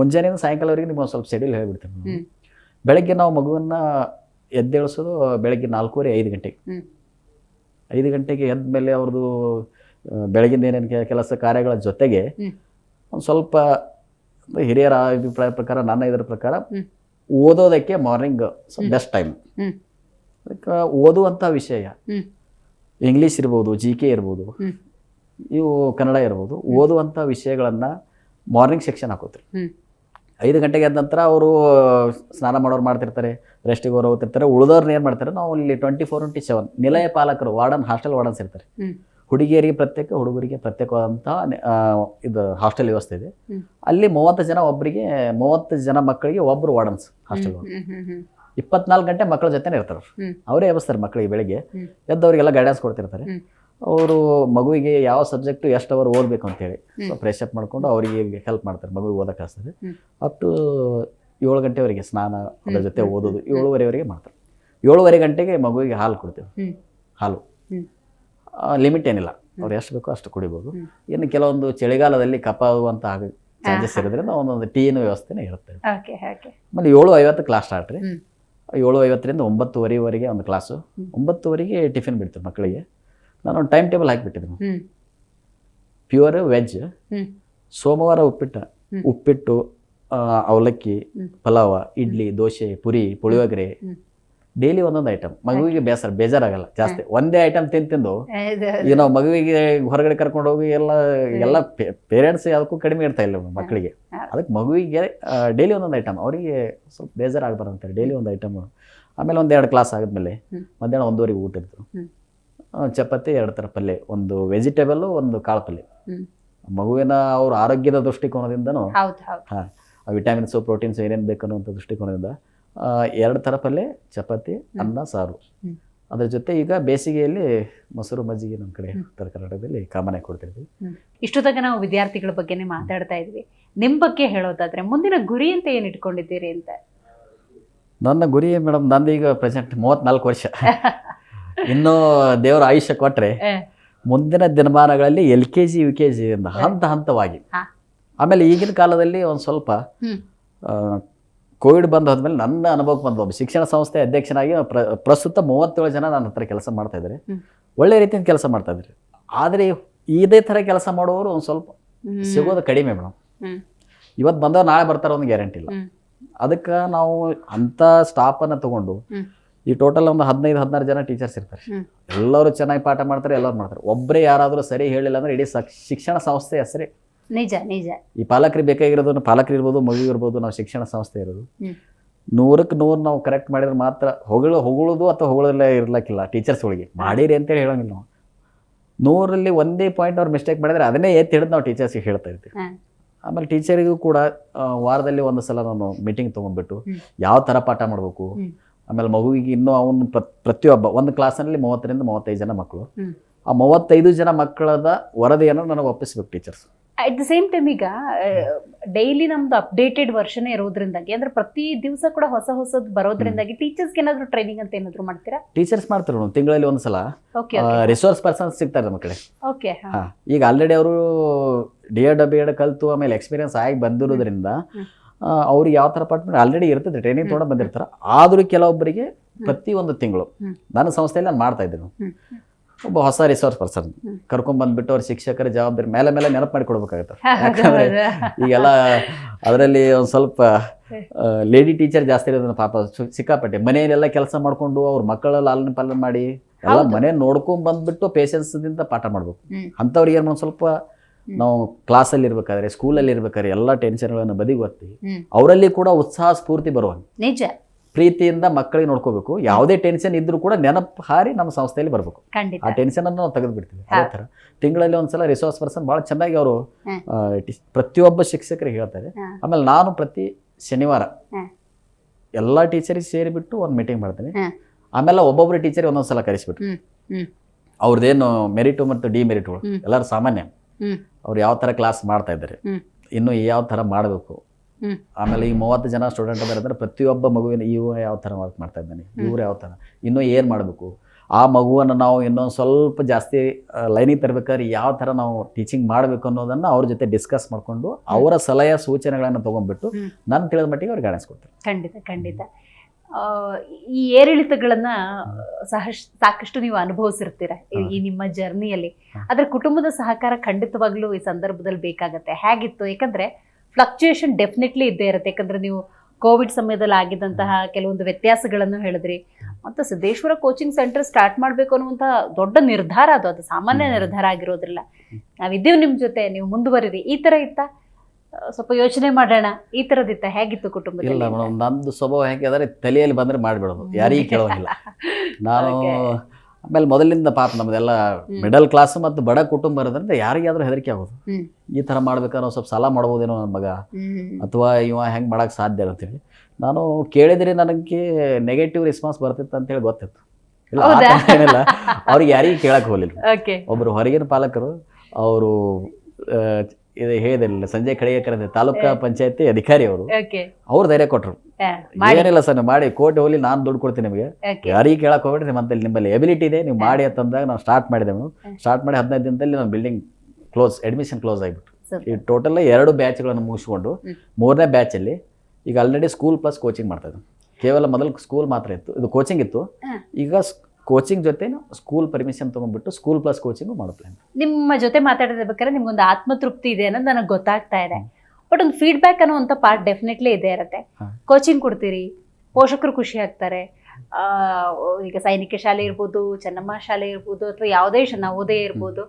ಮುಂಜಾನೆಯಿಂದ ಸಾಯಂಕಾಲವರೆಗೆ ನಿಮ್ಗೆ ಒಂದು ಸ್ವಲ್ಪ ಶೆಡ್ಯೂಲ್ ಹೇಳ್ಬಿಡ್ತೀನಿ ನಾನು. ಬೆಳಗ್ಗೆ ನಾವು ಮಗುವನ್ನ ಎದ್ದೇಳಿಸೋದು ಬೆಳಗ್ಗೆ ನಾಲ್ಕೂವರೆ ಐದು ಗಂಟೆಗೆ. ಐದು ಗಂಟೆಗೆ ಎದ್ದ ಮೇಲೆ ಅವ್ರದ್ದು ಬೆಳಗಿನ ಏನೇನು ಕೆಲಸ ಕಾರ್ಯಗಳ ಜೊತೆಗೆ ಒಂದು ಸ್ವಲ್ಪ ಹಿರಿಯರ ಅಭಿಪ್ರಾಯ ಪ್ರಕಾರ ನನ್ನ ಇದರ ಪ್ರಕಾರ. ಓದೋದಕ್ಕೆ ಮಾರ್ನಿಂಗ್ ಬೆಸ್ಟ್ ಟೈಮ್. ಅದಕ್ಕೆ ಓದುವಂಥ ವಿಷಯ ಇಂಗ್ಲಿಷ್ ಇರ್ಬೋದು ಜಿ ಕೆ ಇರ್ಬೋದು. ಇವು ಕನ್ನಡ ಇರ್ಬೋದು ಓದುವಂಥ ವಿಷಯಗಳನ್ನು ಮಾರ್ನಿಂಗ್ ಸೆಕ್ಷನ್ ಹಾಕೋತ್ರಿ. ಐದು ಗಂಟೆಗೆ ಆದ ನಂತರ ಅವರು ಸ್ನಾನ ಮಾಡೋರು ಮಾಡ್ತಿರ್ತಾರೆ ರೆಸ್ಟಿಗೆ ಹೋಗಿ ಹೋಗ್ತಿರ್ತಾರೆ ಉಳಿದವ್ರನ್ನ ಏನು ಮಾಡ್ತಾರೆ ನಾವು ಇಲ್ಲಿ ಟ್ವೆಂಟಿ ಫೋರ್ ಇಂಟು ಸೆವೆನ್ ನಿಲಯ ಪಾಲಕರು ವಾರ್ಡನ್ ಹಾಸ್ಟೆಲ್ ವಾರ್ಡನ್ಸ್ ಇರ್ತಾರೆ. ಹುಡುಗಿಯರಿಗೆ ಪ್ರತ್ಯೇಕ ಹುಡುಗರಿಗೆ ಪ್ರತ್ಯೇಕವಾದಂಥ ಇದು ಹಾಸ್ಟೆಲ್ ವ್ಯವಸ್ಥೆ ಇದೆ. ಅಲ್ಲಿ ಮೂವತ್ತು ಜನ ಒಬ್ಬರಿಗೆ ಮೂವತ್ತು ಜನ ಮಕ್ಕಳಿಗೆ ಒಬ್ಬರು ವಾರ್ಡನ್ಸ್ ಹಾಸ್ಟೆಲ್ ಇಪ್ಪತ್ನಾಲ್ಕು ಗಂಟೆ ಮಕ್ಕಳ ಜೊತೆನೇ ಇರ್ತಾರೆ. ಅವರೇ ಎಬ್ಬಿಸ್ತಾರೆ ಮಕ್ಕಳಿಗೆ ಬೆಳಿಗ್ಗೆ. ಎದ್ದವರಿಗೆಲ್ಲ ಗೈಡೆನ್ಸ್ ಕೊಡ್ತಿರ್ತಾರೆ. ಅವರು ಮಗುವಿಗೆ ಯಾವ ಸಬ್ಜೆಕ್ಟು ಎಷ್ಟು ಅವರ್ ಓದಬೇಕು ಅಂತೇಳಿ. ಹೇಳಿ ಸೊ ಫ್ರೆಶ್ ಅಪ್ ಮಾಡ್ಕೊಂಡು ಅವರಿಗೆ ಹೆಲ್ಪ್ ಮಾಡ್ತಾರೆ. ಮಗುವಿಗೆ ಓದಕ್ಕೆ ಕಳಿಸ್ತಾರೆ. ಅಪ್ ಟು ಏಳು ಗಂಟೆವರೆಗೆ ಸ್ನಾನ ಅದ್ರ ಜೊತೆ. ಓದೋದು. ಏಳುವರೆವರೆಗೆ ಮಾಡ್ತಾರೆ. ಏಳುವರೆ ಗಂಟೆಗೆ ಮಗುವಿಗೆ ಹಾಲು ಕೊಡ್ತೇವೆ. ಹಾಲು. ಲಿಮಿಟ್ ಏನಿಲ್ಲ ಅವ್ರು ಎಷ್ಟು ಬೇಕೋ ಅಷ್ಟು ಕುಡಿಬೋದು. ಇನ್ನು ಕೆಲವೊಂದು ಚಳಿಗಾಲದಲ್ಲಿ ಕಪಾಗುವಂತ ಆಗುವಂತ ಚಾನ್ಸಸ್. ಇರೋದ್ರಿಂದ ಒಂದೊಂದು ಟೀನ ವ್ಯವಸ್ಥೆನೇ ಇರುತ್ತೆ ಆಮೇಲೆ ಏಳು ಐವತ್ತು ಕ್ಲಾಸ್ ಸ್ಟಾರ್ಟ್ ರೀ. ಏಳು ಐವತ್ತರಿಂದ ಒಂಬತ್ತುವರೆವರೆಗೆ ಒಂದು ಕ್ಲಾಸು. ಒಂಬತ್ತುವರೆಗೆ ಟಿಫಿನ್ ಬಿಡ್ತೀವಿ ಮಕ್ಕಳಿಗೆ ನಾನು ಒಂದು ಟೈಮ್ ಟೇಬಲ್ ಹಾಕಿಬಿಟ್ಟಿದ್ದೀನಿ ಪ್ಯೂರ್ ವೆಜ್ ಸೋಮವಾರ ಉಪ್ಪಿಟ್ಟು ಉಪ್ಪಿಟ್ಟು ಅವಲಕ್ಕಿ. ಪಲಾವ ಇಡ್ಲಿ ದೋಸೆ ಪುರಿ ಪುಳಿಯೋಗರೆ. ಡೈಲಿ ಒಂದೊಂದು ಐಟಮ್ ಮಗುವಿಗೆ ಬೇಸರ ಬೇಜಾರಾಗಲ್ಲ. ಜಾಸ್ತಿ. ಒಂದೇ ಐಟಮ್ ತಿಂದು ತಿಂದು ಈಗ ನಾವು ಮಗುವಿಗೆ ಹೊರಗಡೆ ಕರ್ಕೊಂಡು ಹೋಗಿ ಎಲ್ಲ ಎಲ್ಲ ಪೇರೆಂಟ್ಸ್ ಯಾವುದಕ್ಕೂ ಕಡಿಮೆ ಇರ್ತಾ ಇಲ್ಲ ಮಕ್ಕಳಿಗೆ. ಅದಕ್ಕೆ ಮಗುವಿಗೆ ಡೈಲಿ ಒಂದೊಂದು ಐಟಮ್ ಅವರಿಗೆ ಸ್ವಲ್ಪ ಬೇಜಾರಾಗಬಾರ್ದು ಅಂತಾರೆ ಡೈಲಿ ಒಂದು ಐಟಮ್ ಆಮೇಲೆ ಒಂದು ಎರಡು ಕ್ಲಾಸ್ ಆದಮೇಲೆ ಮಧ್ಯಾಹ್ನ ಒಂದೂವರೆಗೆ ಊಟ ಇತ್ತು. ಚಪಾತಿ ಎರಡು ಥರ ಪಲ್ಯ. ಒಂದು ವೆಜಿಟೇಬಲ್ಲು ಒಂದು ಕಾಳು ಪಲ್ಯ. ಮಗುವಿನ ಅವ್ರ ಆರೋಗ್ಯದ ದೃಷ್ಟಿಕೋನದಿಂದನೂ ಹಾಂ ವಿಟಮಿನ್ಸು ಪ್ರೋಟೀನ್ಸ್ ಏನೇನು ಬೇಕು ಅನ್ನುವಂಥ ದೃಷ್ಟಿಕೋನದಿಂದ ಎರಡು ಥರ ಪಲ್ಯ ಚಪಾತಿ ಅನ್ನ ಸಾರು. ಅದ್ರ ಜೊತೆ ಈಗ ಬೇಸಿಗೆಯಲ್ಲಿ ಮೊಸರು ಮಜ್ಜಿಗೆ ನಮ್ಮ ಕಡೆ ಉತ್ತರ ಕರ್ನಾಟಕದಲ್ಲಿ ಕಾಮನೆ ಆಗಿ ಕೊಡ್ತಿರ್ತೀವಿ ಇಷ್ಟು ತನಕ ನಾವು ವಿದ್ಯಾರ್ಥಿಗಳ ಬಗ್ಗೆನೇ ಮಾತಾಡ್ತಾ ಇದ್ವಿ. ನಿಮ್ಮ ಬಗ್ಗೆ ಹೇಳೋದಾದ್ರೆ ಮುಂದಿನ ಗುರಿ ಅಂತ ಏನು ಇಟ್ಕೊಂಡಿದ್ದೀರಿ ಅಂತ? ನನ್ನ ಗುರಿ ಮೇಡಮ್ ನಂದು ಈಗ ಪ್ರೆಸೆಂಟ್ ಮೂವತ್ನಾಲ್ಕು ವರ್ಷ. ಇನ್ನೂ ದೇವರ ಆಯುಷ್ಯ ಕೊಟ್ಟರೆ ಮುಂದಿನ ದಿನಮಾನಗಳಲ್ಲಿ L K G U K G ಹಂತ ಹಂತವಾಗಿ. ಆಮೇಲೆ ಈಗಿನ ಕಾಲದಲ್ಲಿ ಒಂದು ಸ್ವಲ್ಪ. ಕೋವಿಡ್ ಬಂದು ಹೋದ್ಮೇಲೆ ನನ್ನ ಅನುಭವಕ್ಕೆ ಬಂದು ಒಬ್ಬ ಶಿಕ್ಷಣ ಸಂಸ್ಥೆ ಅಧ್ಯಕ್ಷನಾಗಿ ಪ್ರ ಪ್ರಸ್ತುತ ಮೂವತ್ತೇಳು ಜನ ನನ್ನ ಹತ್ರ ಕೆಲಸ ಮಾಡ್ತಾ ಇದ್ದಾರೆ ಒಳ್ಳೆ ರೀತಿಯಿಂದ ಕೆಲಸ ಮಾಡ್ತಾ ಇದ್ದಾರೆ ಆದರೆ ಇದೇ ಥರ ಕೆಲಸ ಮಾಡುವವರು ಒಂದು ಸ್ವಲ್ಪ ಸಿಗೋದು ಕಡಿಮೆ ಮೇಡಮ್. ಇವತ್ತು ಬಂದವ್ರು ನಾಳೆ ಬರ್ತಾರೋ ಒಂದು ಗ್ಯಾರಂಟಿ ಇಲ್ಲ. ಅದಕ್ಕೆ ನಾವು ಅಂಥ ಸ್ಟಾಫನ್ನು ತಗೊಂಡು. ಈ ಟೋಟಲ್ ಒಂದು ಹದಿನೈದು ಹದಿನಾರು ಜನ ಟೀಚರ್ಸ್ ಇರ್ತಾರೆ. ಎಲ್ಲರೂ ಚೆನ್ನಾಗಿ ಪಾಠ ಮಾಡ್ತಾರೆ ಎಲ್ಲರೂ ಮಾಡ್ತಾರೆ ಒಬ್ಬರೇ ಯಾರಾದರೂ ಸರಿ ಹೇಳಿಲ್ಲ ಅಂದರೆ ಇಡೀ ಶಿಕ್ಷಣ ಸಂಸ್ಥೆ ಹೆಸರೇ ನಿಜ ನಿಜ. ಈ ಪಾಲಕರಿಗೆ ಬೇಕಾಗಿರೋದು ಪಾಲಕರು ಇರ್ಬೋದು ಮಗು ಇರ್ಬೋದು ನಾವು ಶಿಕ್ಷಣ ಸಂಸ್ಥೆ ಇರೋದು. ನೂರಕ್ಕೆ ನೂರು ನಾವು ಕರೆಕ್ಟ್ ಮಾಡಿದ್ರೆ ಮಾತ್ರ ಹೊಗಳು ಹೊಗಳೋದು ಅಥವಾ ಹೊಗಳಲ್ಲೇ ಇರ್ಲಕ್ಕಿಲ್ಲ ಟೀಚರ್ಸ್ಗಳಿಗೆ ಮಾಡಿರಿ ಅಂತೇಳಿ ಹೇಳೋಂಗಿಲ್ಲ ನಾವು. ನೂರಲ್ಲಿ ಒಂದೇ ಪಾಯಿಂಟ್ ಅವ್ರು ಮಿಸ್ಟೇಕ್ ಮಾಡಿದ್ರೆ ಅದನ್ನೇ ಎತ್ತಿ ಹಿಡಿದು ನಾವು ಟೀಚರ್ಸ್ಗೆ ಹೇಳ್ತಾ ಇರ್ತೀವಿ. ಆಮೇಲೆ ಟೀಚರಿಗೂ ಕೂಡ ವಾರದಲ್ಲಿ ಒಂದು ಸಲ ನಾನು ಮೀಟಿಂಗ್ ತೊಗೊಂಡ್ಬಿಟ್ಟು. ಯಾವ ಥರ ಪಾಠ ಮಾಡಬೇಕು? ಆಮೇಲೆ ಮಗುವಿಗೆ ಇನ್ನೂ ಅವನು ಪ್ರ ಪ್ರತಿಯೊಬ್ಬ ಒಂದು ಕ್ಲಾಸಲ್ಲಿ ಮೂವತ್ತರಿಂದ ಮೂವತ್ತೈದು ಜನ ಮಕ್ಕಳು. ಆ ಮೂವತ್ತೈದು ಜನ ಮಕ್ಕಳದ ವರದಿಯನ್ನು ನನಗೆ ಒಪ್ಪಿಸ್ಬೇಕು teachers at the same time ಈಗ ಡೈಲಿ ನಮ್ದು ಅಪ್ಡೇಟೆಡ್ ವರ್ಷನ್ ಇರೋದ್ರಿಂದಾಗಿ ಅಂದ್ರೆ ಪ್ರತಿ ದಿವಸ ಕೂಡ ಹೊಸ ಹೊಸದ್ ಬರೋದ್ರಿಂದಾಗಿ ಟೀಚರ್ಸ್ ಏನಾದ್ರು ಟ್ರೈನಿಂಗ್ ಅಂತ ಏನಾದ್ರು ಮಾಡ್ತೀರಾ? ಟೀಚರ್ಸ್ ಮಾಡ್ತಾರೆ ನಾವು ತಿಂಗಳಲ್ಲಿ ಒಂದು ಸಲ ಓಕೆ ರಿಸೋರ್ಸ್ ಪರ್ಸನ್ಸ್ ಸಿಗ್ತಾರೆ ನಮ್ಮ ಕಡೆ. ಓಕೆ ಈಗ ಆಲ್ರೆಡಿ ಅವರು ಡಿ ಎಡ್ ಬಿ ಎಡ್ ಕಲ್ತು ಆಮೇಲೆ ಎಕ್ಸ್ಪೀರಿಯನ್ಸ್ ಆಗಿ ಬಂದಿರೋದ್ರಿಂದ ಅವ್ರು ಅವ್ರಿಗೆ ಯಾವ ಥರ ಪಾಠ ಆಲ್ರೆಡಿ ಇರ್ತದೆ ಟ್ರೈನಿಂಗ್ ತೊಗೊಂಡು ಬಂದಿರ್ತಾರೆ. ಆದರೂ ಕೆಲವೊಬ್ಬರಿಗೆ ಪ್ರತಿ ಒಂದು ತಿಂಗಳು. ನನ್ನ ಸಂಸ್ಥೆಯಲ್ಲಿ ನಾನು ಮಾಡ್ತಾ ಇದ್ದೀನಿ. ಒಬ್ಬ ಹೊಸ ರಿಸೋರ್ಸ್ ಪರ್ಸನ್ ಕರ್ಕೊಂಡ್ಬಂದ್ಬಿಟ್ಟು ಕರ್ಕೊಂಡ್ ಬಂದ್ಬಿಟ್ಟು ಅವ್ರ ಶಿಕ್ಷಕರ ಜವಾಬ್ದಾರಿ ಮೇಲೆ ಮೇಲೆ ನೆನಪು ಮಾಡಿ ಕೊಡ್ಬೇಕಾಗುತ್ತೆ ಯಾಕಂದ್ರೆ ಈಗೆಲ್ಲ ಅದರಲ್ಲಿ ಒಂದು ಸ್ವಲ್ಪ ಲೇಡಿ ಟೀಚರ್ ಜಾಸ್ತಿ ಇರೋದನ್ನ ಪಾಪ ಸಿಕ್ಕಾಪಟ್ಟೆ. ಮನೆಯಲ್ಲೆಲ್ಲ ಕೆಲಸ ಮಾಡ್ಕೊಂಡು ಅವ್ರ ಮಕ್ಕಳ ಲಾಲನ ಪಾಲನೆ ಮಾಡಿ ಎಲ್ಲ ಮನೆ ನೋಡ್ಕೊಂಡ್ ಬಂದ್ಬಿಟ್ಟು ಪೇಷನ್ಸ್ದಿಂದ ಪಾಠ ಮಾಡ್ಬೇಕು. ಅಂಥವ್ರಿಗೆ ಏನು ಒಂದು ಸ್ವಲ್ಪ. ನಾವು ಕ್ಲಾಸಲ್ಲಿ ಇರ್ಬೇಕಾದ್ರೆ ಸ್ಕೂಲಲ್ಲಿ ಇರ್ಬೇಕಾದ್ರೆ ಎಲ್ಲ ಟೆನ್ಷನ್ಗಳನ್ನು ಬದಿಗೊತ್ತಿ. ಅವರಲ್ಲಿ ಕೂಡ ಉತ್ಸಾಹ ಸ್ಫೂರ್ತಿ ಬರುವಂಗೆ ನಿಜ. ಪ್ರೀತಿಯಿಂದ ಮಕ್ಕಳಿಗೆ ನೋಡ್ಕೋಬೇಕು ಯಾವುದೇ ಟೆನ್ಷನ್ ಇದ್ರೂ ಕೂಡ ನೆನಪು ಹಾರಿ ನಮ್ಮ ಸಂಸ್ಥೆಯಲ್ಲಿ ಬರಬೇಕು ಆ ಟೆನ್ಷನ್ ಅನ್ನು ನಾವು ತೆಗೆದು ಬಿಡ್ತೀವಿ ಅದೇ ಥರ ತಿಂಗಳಲ್ಲಿ ಒಂದ್ಸಲ ರಿಸೋರ್ಸ್ ಪರ್ಸನ್ ಭಾಳ ಚೆನ್ನಾಗಿ ಅವರು. ಪ್ರತಿಯೊಬ್ಬ ಶಿಕ್ಷಕರಿಗೆ ಹೇಳ್ತಾರೆ. ಆಮೇಲೆ ನಾನು ಪ್ರತಿ ಶನಿವಾರ. ಎಲ್ಲ ಟೀಚರಿಗೆ ಸೇರಿಬಿಟ್ಟು ಒಂದು ಮೀಟಿಂಗ್ ಮಾಡ್ತೀನಿ ಆಮೇಲೆ ಒಬ್ಬೊಬ್ಬರು ಟೀಚರ್ ಒಂದೊಂದ್ಸಲ ಕರೆಸಿಬಿಟ್ಟು. ಅವ್ರದ್ದೇನು ಮೆರಿಟು ಮತ್ತು ಡಿಮೆರಿಟ್ಗಳು. ಎಲ್ಲರೂ ಸಾಮಾನ್ಯ. ಅವ್ರು ಯಾವ ಥರ ಕ್ಲಾಸ್ ಮಾಡ್ತಾ ಇದ್ದಾರೆ ಇನ್ನು ಯಾವ ಥರ ಮಾಡಬೇಕು. ಆಮೇಲೆ ಈ ಮೂವತ್ತು ಜನ ಸ್ಟೂಡೆಂಟ್ ಅದಾರೆ ಅಂದರೆ ಪ್ರತಿಯೊಬ್ಬ ಮಗುವಿನ ಇವ ಯಾವ ಥರ ವರ್ಕ್ ಮಾಡ್ತಾ ಇದ್ದಾನೆ? ಇವ್ರು ಯಾವ ಥರ? ಇನ್ನೂ ಏನು ಮಾಡಬೇಕು? ಆ ಮಗುವನ್ನು ನಾವು ಇನ್ನೊಂದು ಸ್ವಲ್ಪ ಜಾಸ್ತಿ ಲೈನಿಗೆ ತರಬೇಕಾದ್ರೆ ಯಾವ ಥರ ನಾವು ಟೀಚಿಂಗ್ ಮಾಡಬೇಕು ಅನ್ನೋದನ್ನು ಅವ್ರ ಜೊತೆ ಡಿಸ್ಕಸ್ ಮಾಡಿಕೊಂಡು ಅವರ ಸಲಹೆ ಸೂಚನೆಗಳನ್ನು ತೊಗೊಂಡ್ಬಿಟ್ಟು. ನಾನು ತಿಳಿದ ಮಟ್ಟಿಗೆ ಅವ್ರಿಗೆ ಗೈಡೆನ್ಸ್ ಕೊಡ್ತಾರೆ ಖಂಡಿತ ಖಂಡಿತ. ಈ ಏರಿಳಿತಗಳನ್ನ ಸಹ ಸಾಕಷ್ಟು ನೀವು ಅನುಭವಿಸಿರ್ತೀರ ಈ- ಈ ನಿಮ್ಮ ಜರ್ನಿಯಲ್ಲಿ ಆದ್ರೆ ಕುಟುಂಬದ ಸಹಕಾರ ಖಂಡಿತವಾಗ್ಲೂ ಈ ಸಂದರ್ಭದಲ್ಲಿ ಬೇಕಾಗತ್ತೆ. ಹೇಗಿತ್ತು? ಯಾಕಂದ್ರೆ ಫ್ಲಕ್ಚುಯೇಷನ್ ಡೆಫಿನೆಟ್ಲಿ ಇದ್ದೇ ಇರುತ್ತೆ. ಯಾಕಂದ್ರೆ ನೀವು ಕೋವಿಡ್ ಸಮಯದಲ್ಲಿ ಆಗಿದ್ದಂತಹ ಕೆಲವೊಂದು ವ್ಯತ್ಯಾಸಗಳನ್ನು ಹೇಳಿದ್ರಿ. ಮತ್ತು ಸಿದ್ದೇಶ್ವರ ಕೋಚಿಂಗ್ ಸೆಂಟರ್ ಸ್ಟಾರ್ಟ್ ಮಾಡಬೇಕು ಅನ್ನುವಂಥ ದೊಡ್ಡ ನಿರ್ಧಾರ ಅದು. ಅದು ಸಾಮಾನ್ಯ ನಿರ್ಧಾರ ಆಗಿರೋದ್ರಲ್ಲ. ನಾವಿದ್ದೀವಿ ನಿಮ್ಮ ಜೊತೆ ನೀವು ಮುಂದುವರಿರಿ. ಈ ಥರ ಇತ್ತ? ಸ್ವಲ್ಪ ಯೋಚನೆ ಮಾಡೋಣ. ಈ ಥರದಿತ್ತ ಹೇಗಿತ್ತು ಇಲ್ಲ ಕುಟುಂಬದಲ್ಲಿ ಮೇಡಮ್ ನಂದು ಸ್ವಭಾವ ಹೇಗೆ ಅಂದರೆ ತಲೆಯಲ್ಲಿ ಬಂದರೆ ಮಾಡಿಬಿಡೋದು. ಯಾರಿಗೂ ಕೇಳೋದಿಲ್ಲ ನಾನು. ಆಮೇಲೆ ಮೊದಲಿಂದ ಪಾಪ ನಮ್ದೆಲ್ಲ ಮಿಡಲ್ ಕ್ಲಾಸ್ ಮತ್ತು ಬಡ ಕುಟುಂಬ ಇರೋದ್ರಿಂದ ಯಾರಿಗಾದ್ರೂ ಹೆದರಿಕೆ ಆಗೋದು. ಈ ಥರ ಮಾಡ್ಬೇಕಾದ್ರೆ ಸ್ವಲ್ಪ ಸಾಲ ಮಾಡ್ಬೋದೇನೋ ನನ್ನ ಮಗ. ಅಥವಾ ಇವ ಹೆಂಗೆ ಮಾಡೋಕ್ಕೆ ಸಾಧ್ಯ ಅಂತೇಳಿ ನಾನು ಕೇಳಿದ್ರೆ ನನಗೆ ನೆಗೆಟಿವ್ ರೆಸ್ಪಾನ್ಸ್ ಬರ್ತಿತ್ತು ಅಂತೇಳಿ ಗೊತ್ತಿತ್ತು. ಇಲ್ಲ? ಏನಿಲ್ಲ. ಅವ್ರಿಗೆ ಯಾರಿಗೂ ಕೇಳಕ್ಕೆ ಹೋಗಲಿಲ್ಲ. ಒಬ್ಬರು ಹೊರಗಿನ ಪಾಲಕರು ಅವರು ಇದು ಹೇಳಿದಿಲ್ಲ ಸಂಜೆ ಕಡೆಗೆ ಕರೆದ. ತಾಲೂಕಾ ಪಂಚಾಯತಿ ಅಧಿಕಾರಿ ಅವರು. ಅವ್ರು ಧೈರ್ಯ ಕೊಟ್ರು. ಏನಿಲ್ಲ ಸರ್ ನೀವು ಮಾಡಿ. ಕೋರ್ಟ್ ಹೋಗ್ಲಿ ನಾನು ದುಡ್ಡು ಕೊಡ್ತೀನಿ ನಿಮಗೆ. ಯಾರಿಗೆ ಕೇಳಕ್ ಹೋಗ್ಬೇಡ್ರಿ ನಿಮ್ಮಂತಲ್ಲಿ ನಿಮ್ಮಲ್ಲಿ ಎಬಿಲಿಟಿ ಇದೆ ನೀವು ಮಾಡಿ ಅಂತಂದಾಗ ನಾವು ಸ್ಟಾರ್ಟ್ ಮಾಡಿದೆವು. ಸ್ಟಾರ್ಟ್ ಮಾಡಿ ಹದಿನೈದು ದಿನದಲ್ಲಿ ನಾನು ಬಿಲ್ಡಿಂಗ್ ಕ್ಲೋಸ್ ಅಡ್ಮಿಷನ್ ಕ್ಲೋಸ್ ಆಗಿಬಿಟ್ಟು. ಈ ಟೋಟಲ್ ಎರಡು ಬ್ಯಾಚ್ಗಳನ್ನು ಮುಗಿಸ್ಕೊಂಡು. ಮೂರನೇ ಬ್ಯಾಚಲ್ಲಿ ಈಗ ಆಲ್ರೆಡಿ ಸ್ಕೂಲ್ ಪ್ಲಸ್ ಕೋಚಿಂಗ್ ಮಾಡ್ತಾ ಇದ್ದೀನಿ ಕೇವಲ ಮೊದಲು ಸ್ಕೂಲ್ ಮಾತ್ರ ಇತ್ತು. ಇದು ಕೋಚಿಂಗ್ ಇತ್ತು. ಈಗ ಕೋಚಿಂಗ್ ಜೊತೆನೂ ಸ್ಕೂಲ್ ಪರ್ಮಿಷನ್ ತೊಗೊಂಡ್ಬಿಟ್ಟು ಸ್ಕೂಲ್ ಪ್ಲಸ್ ಕೋಚಿಂಗು ಮಾಡೋ ಪ್ಲಾನ್ ನಿಮ್ಮ ಜೊತೆ ಮಾತಾಡಿರ್ಬೇಕಾದ್ರೆ ನಿಮ್ಗೊಂದು ಆತ್ಮತೃಪ್ತಿ ಇದೆ ಅನ್ನೋದು ನನಗೆ ಗೊತ್ತಾಗ್ತಾ ಇದೆ. ಬಟ್ ಒಂದು ಫೀಡ್ಬ್ಯಾಕ್ ಅನ್ನುವಂಥ ಪಾರ್ಟ್ ಡೆಫಿನೆಟ್ಲಿ ಇದೆ ಇರುತ್ತೆ. ಕೋಚಿಂಗ್ ಕೊಡ್ತೀರಿ ಪೋಷಕರು ಖುಷಿ ಆಗ್ತಾರೆ. ಈಗ ಸೈನಿಕ ಶಾಲೆ ಇರ್ಬೋದು ಚೆನ್ನಮ್ಮ ಶಾಲೆ ಇರ್ಬೋದು ಅಥವಾ ಯಾವುದೇ ಶನ ನವೋದಯ ಇರ್ಬೋದು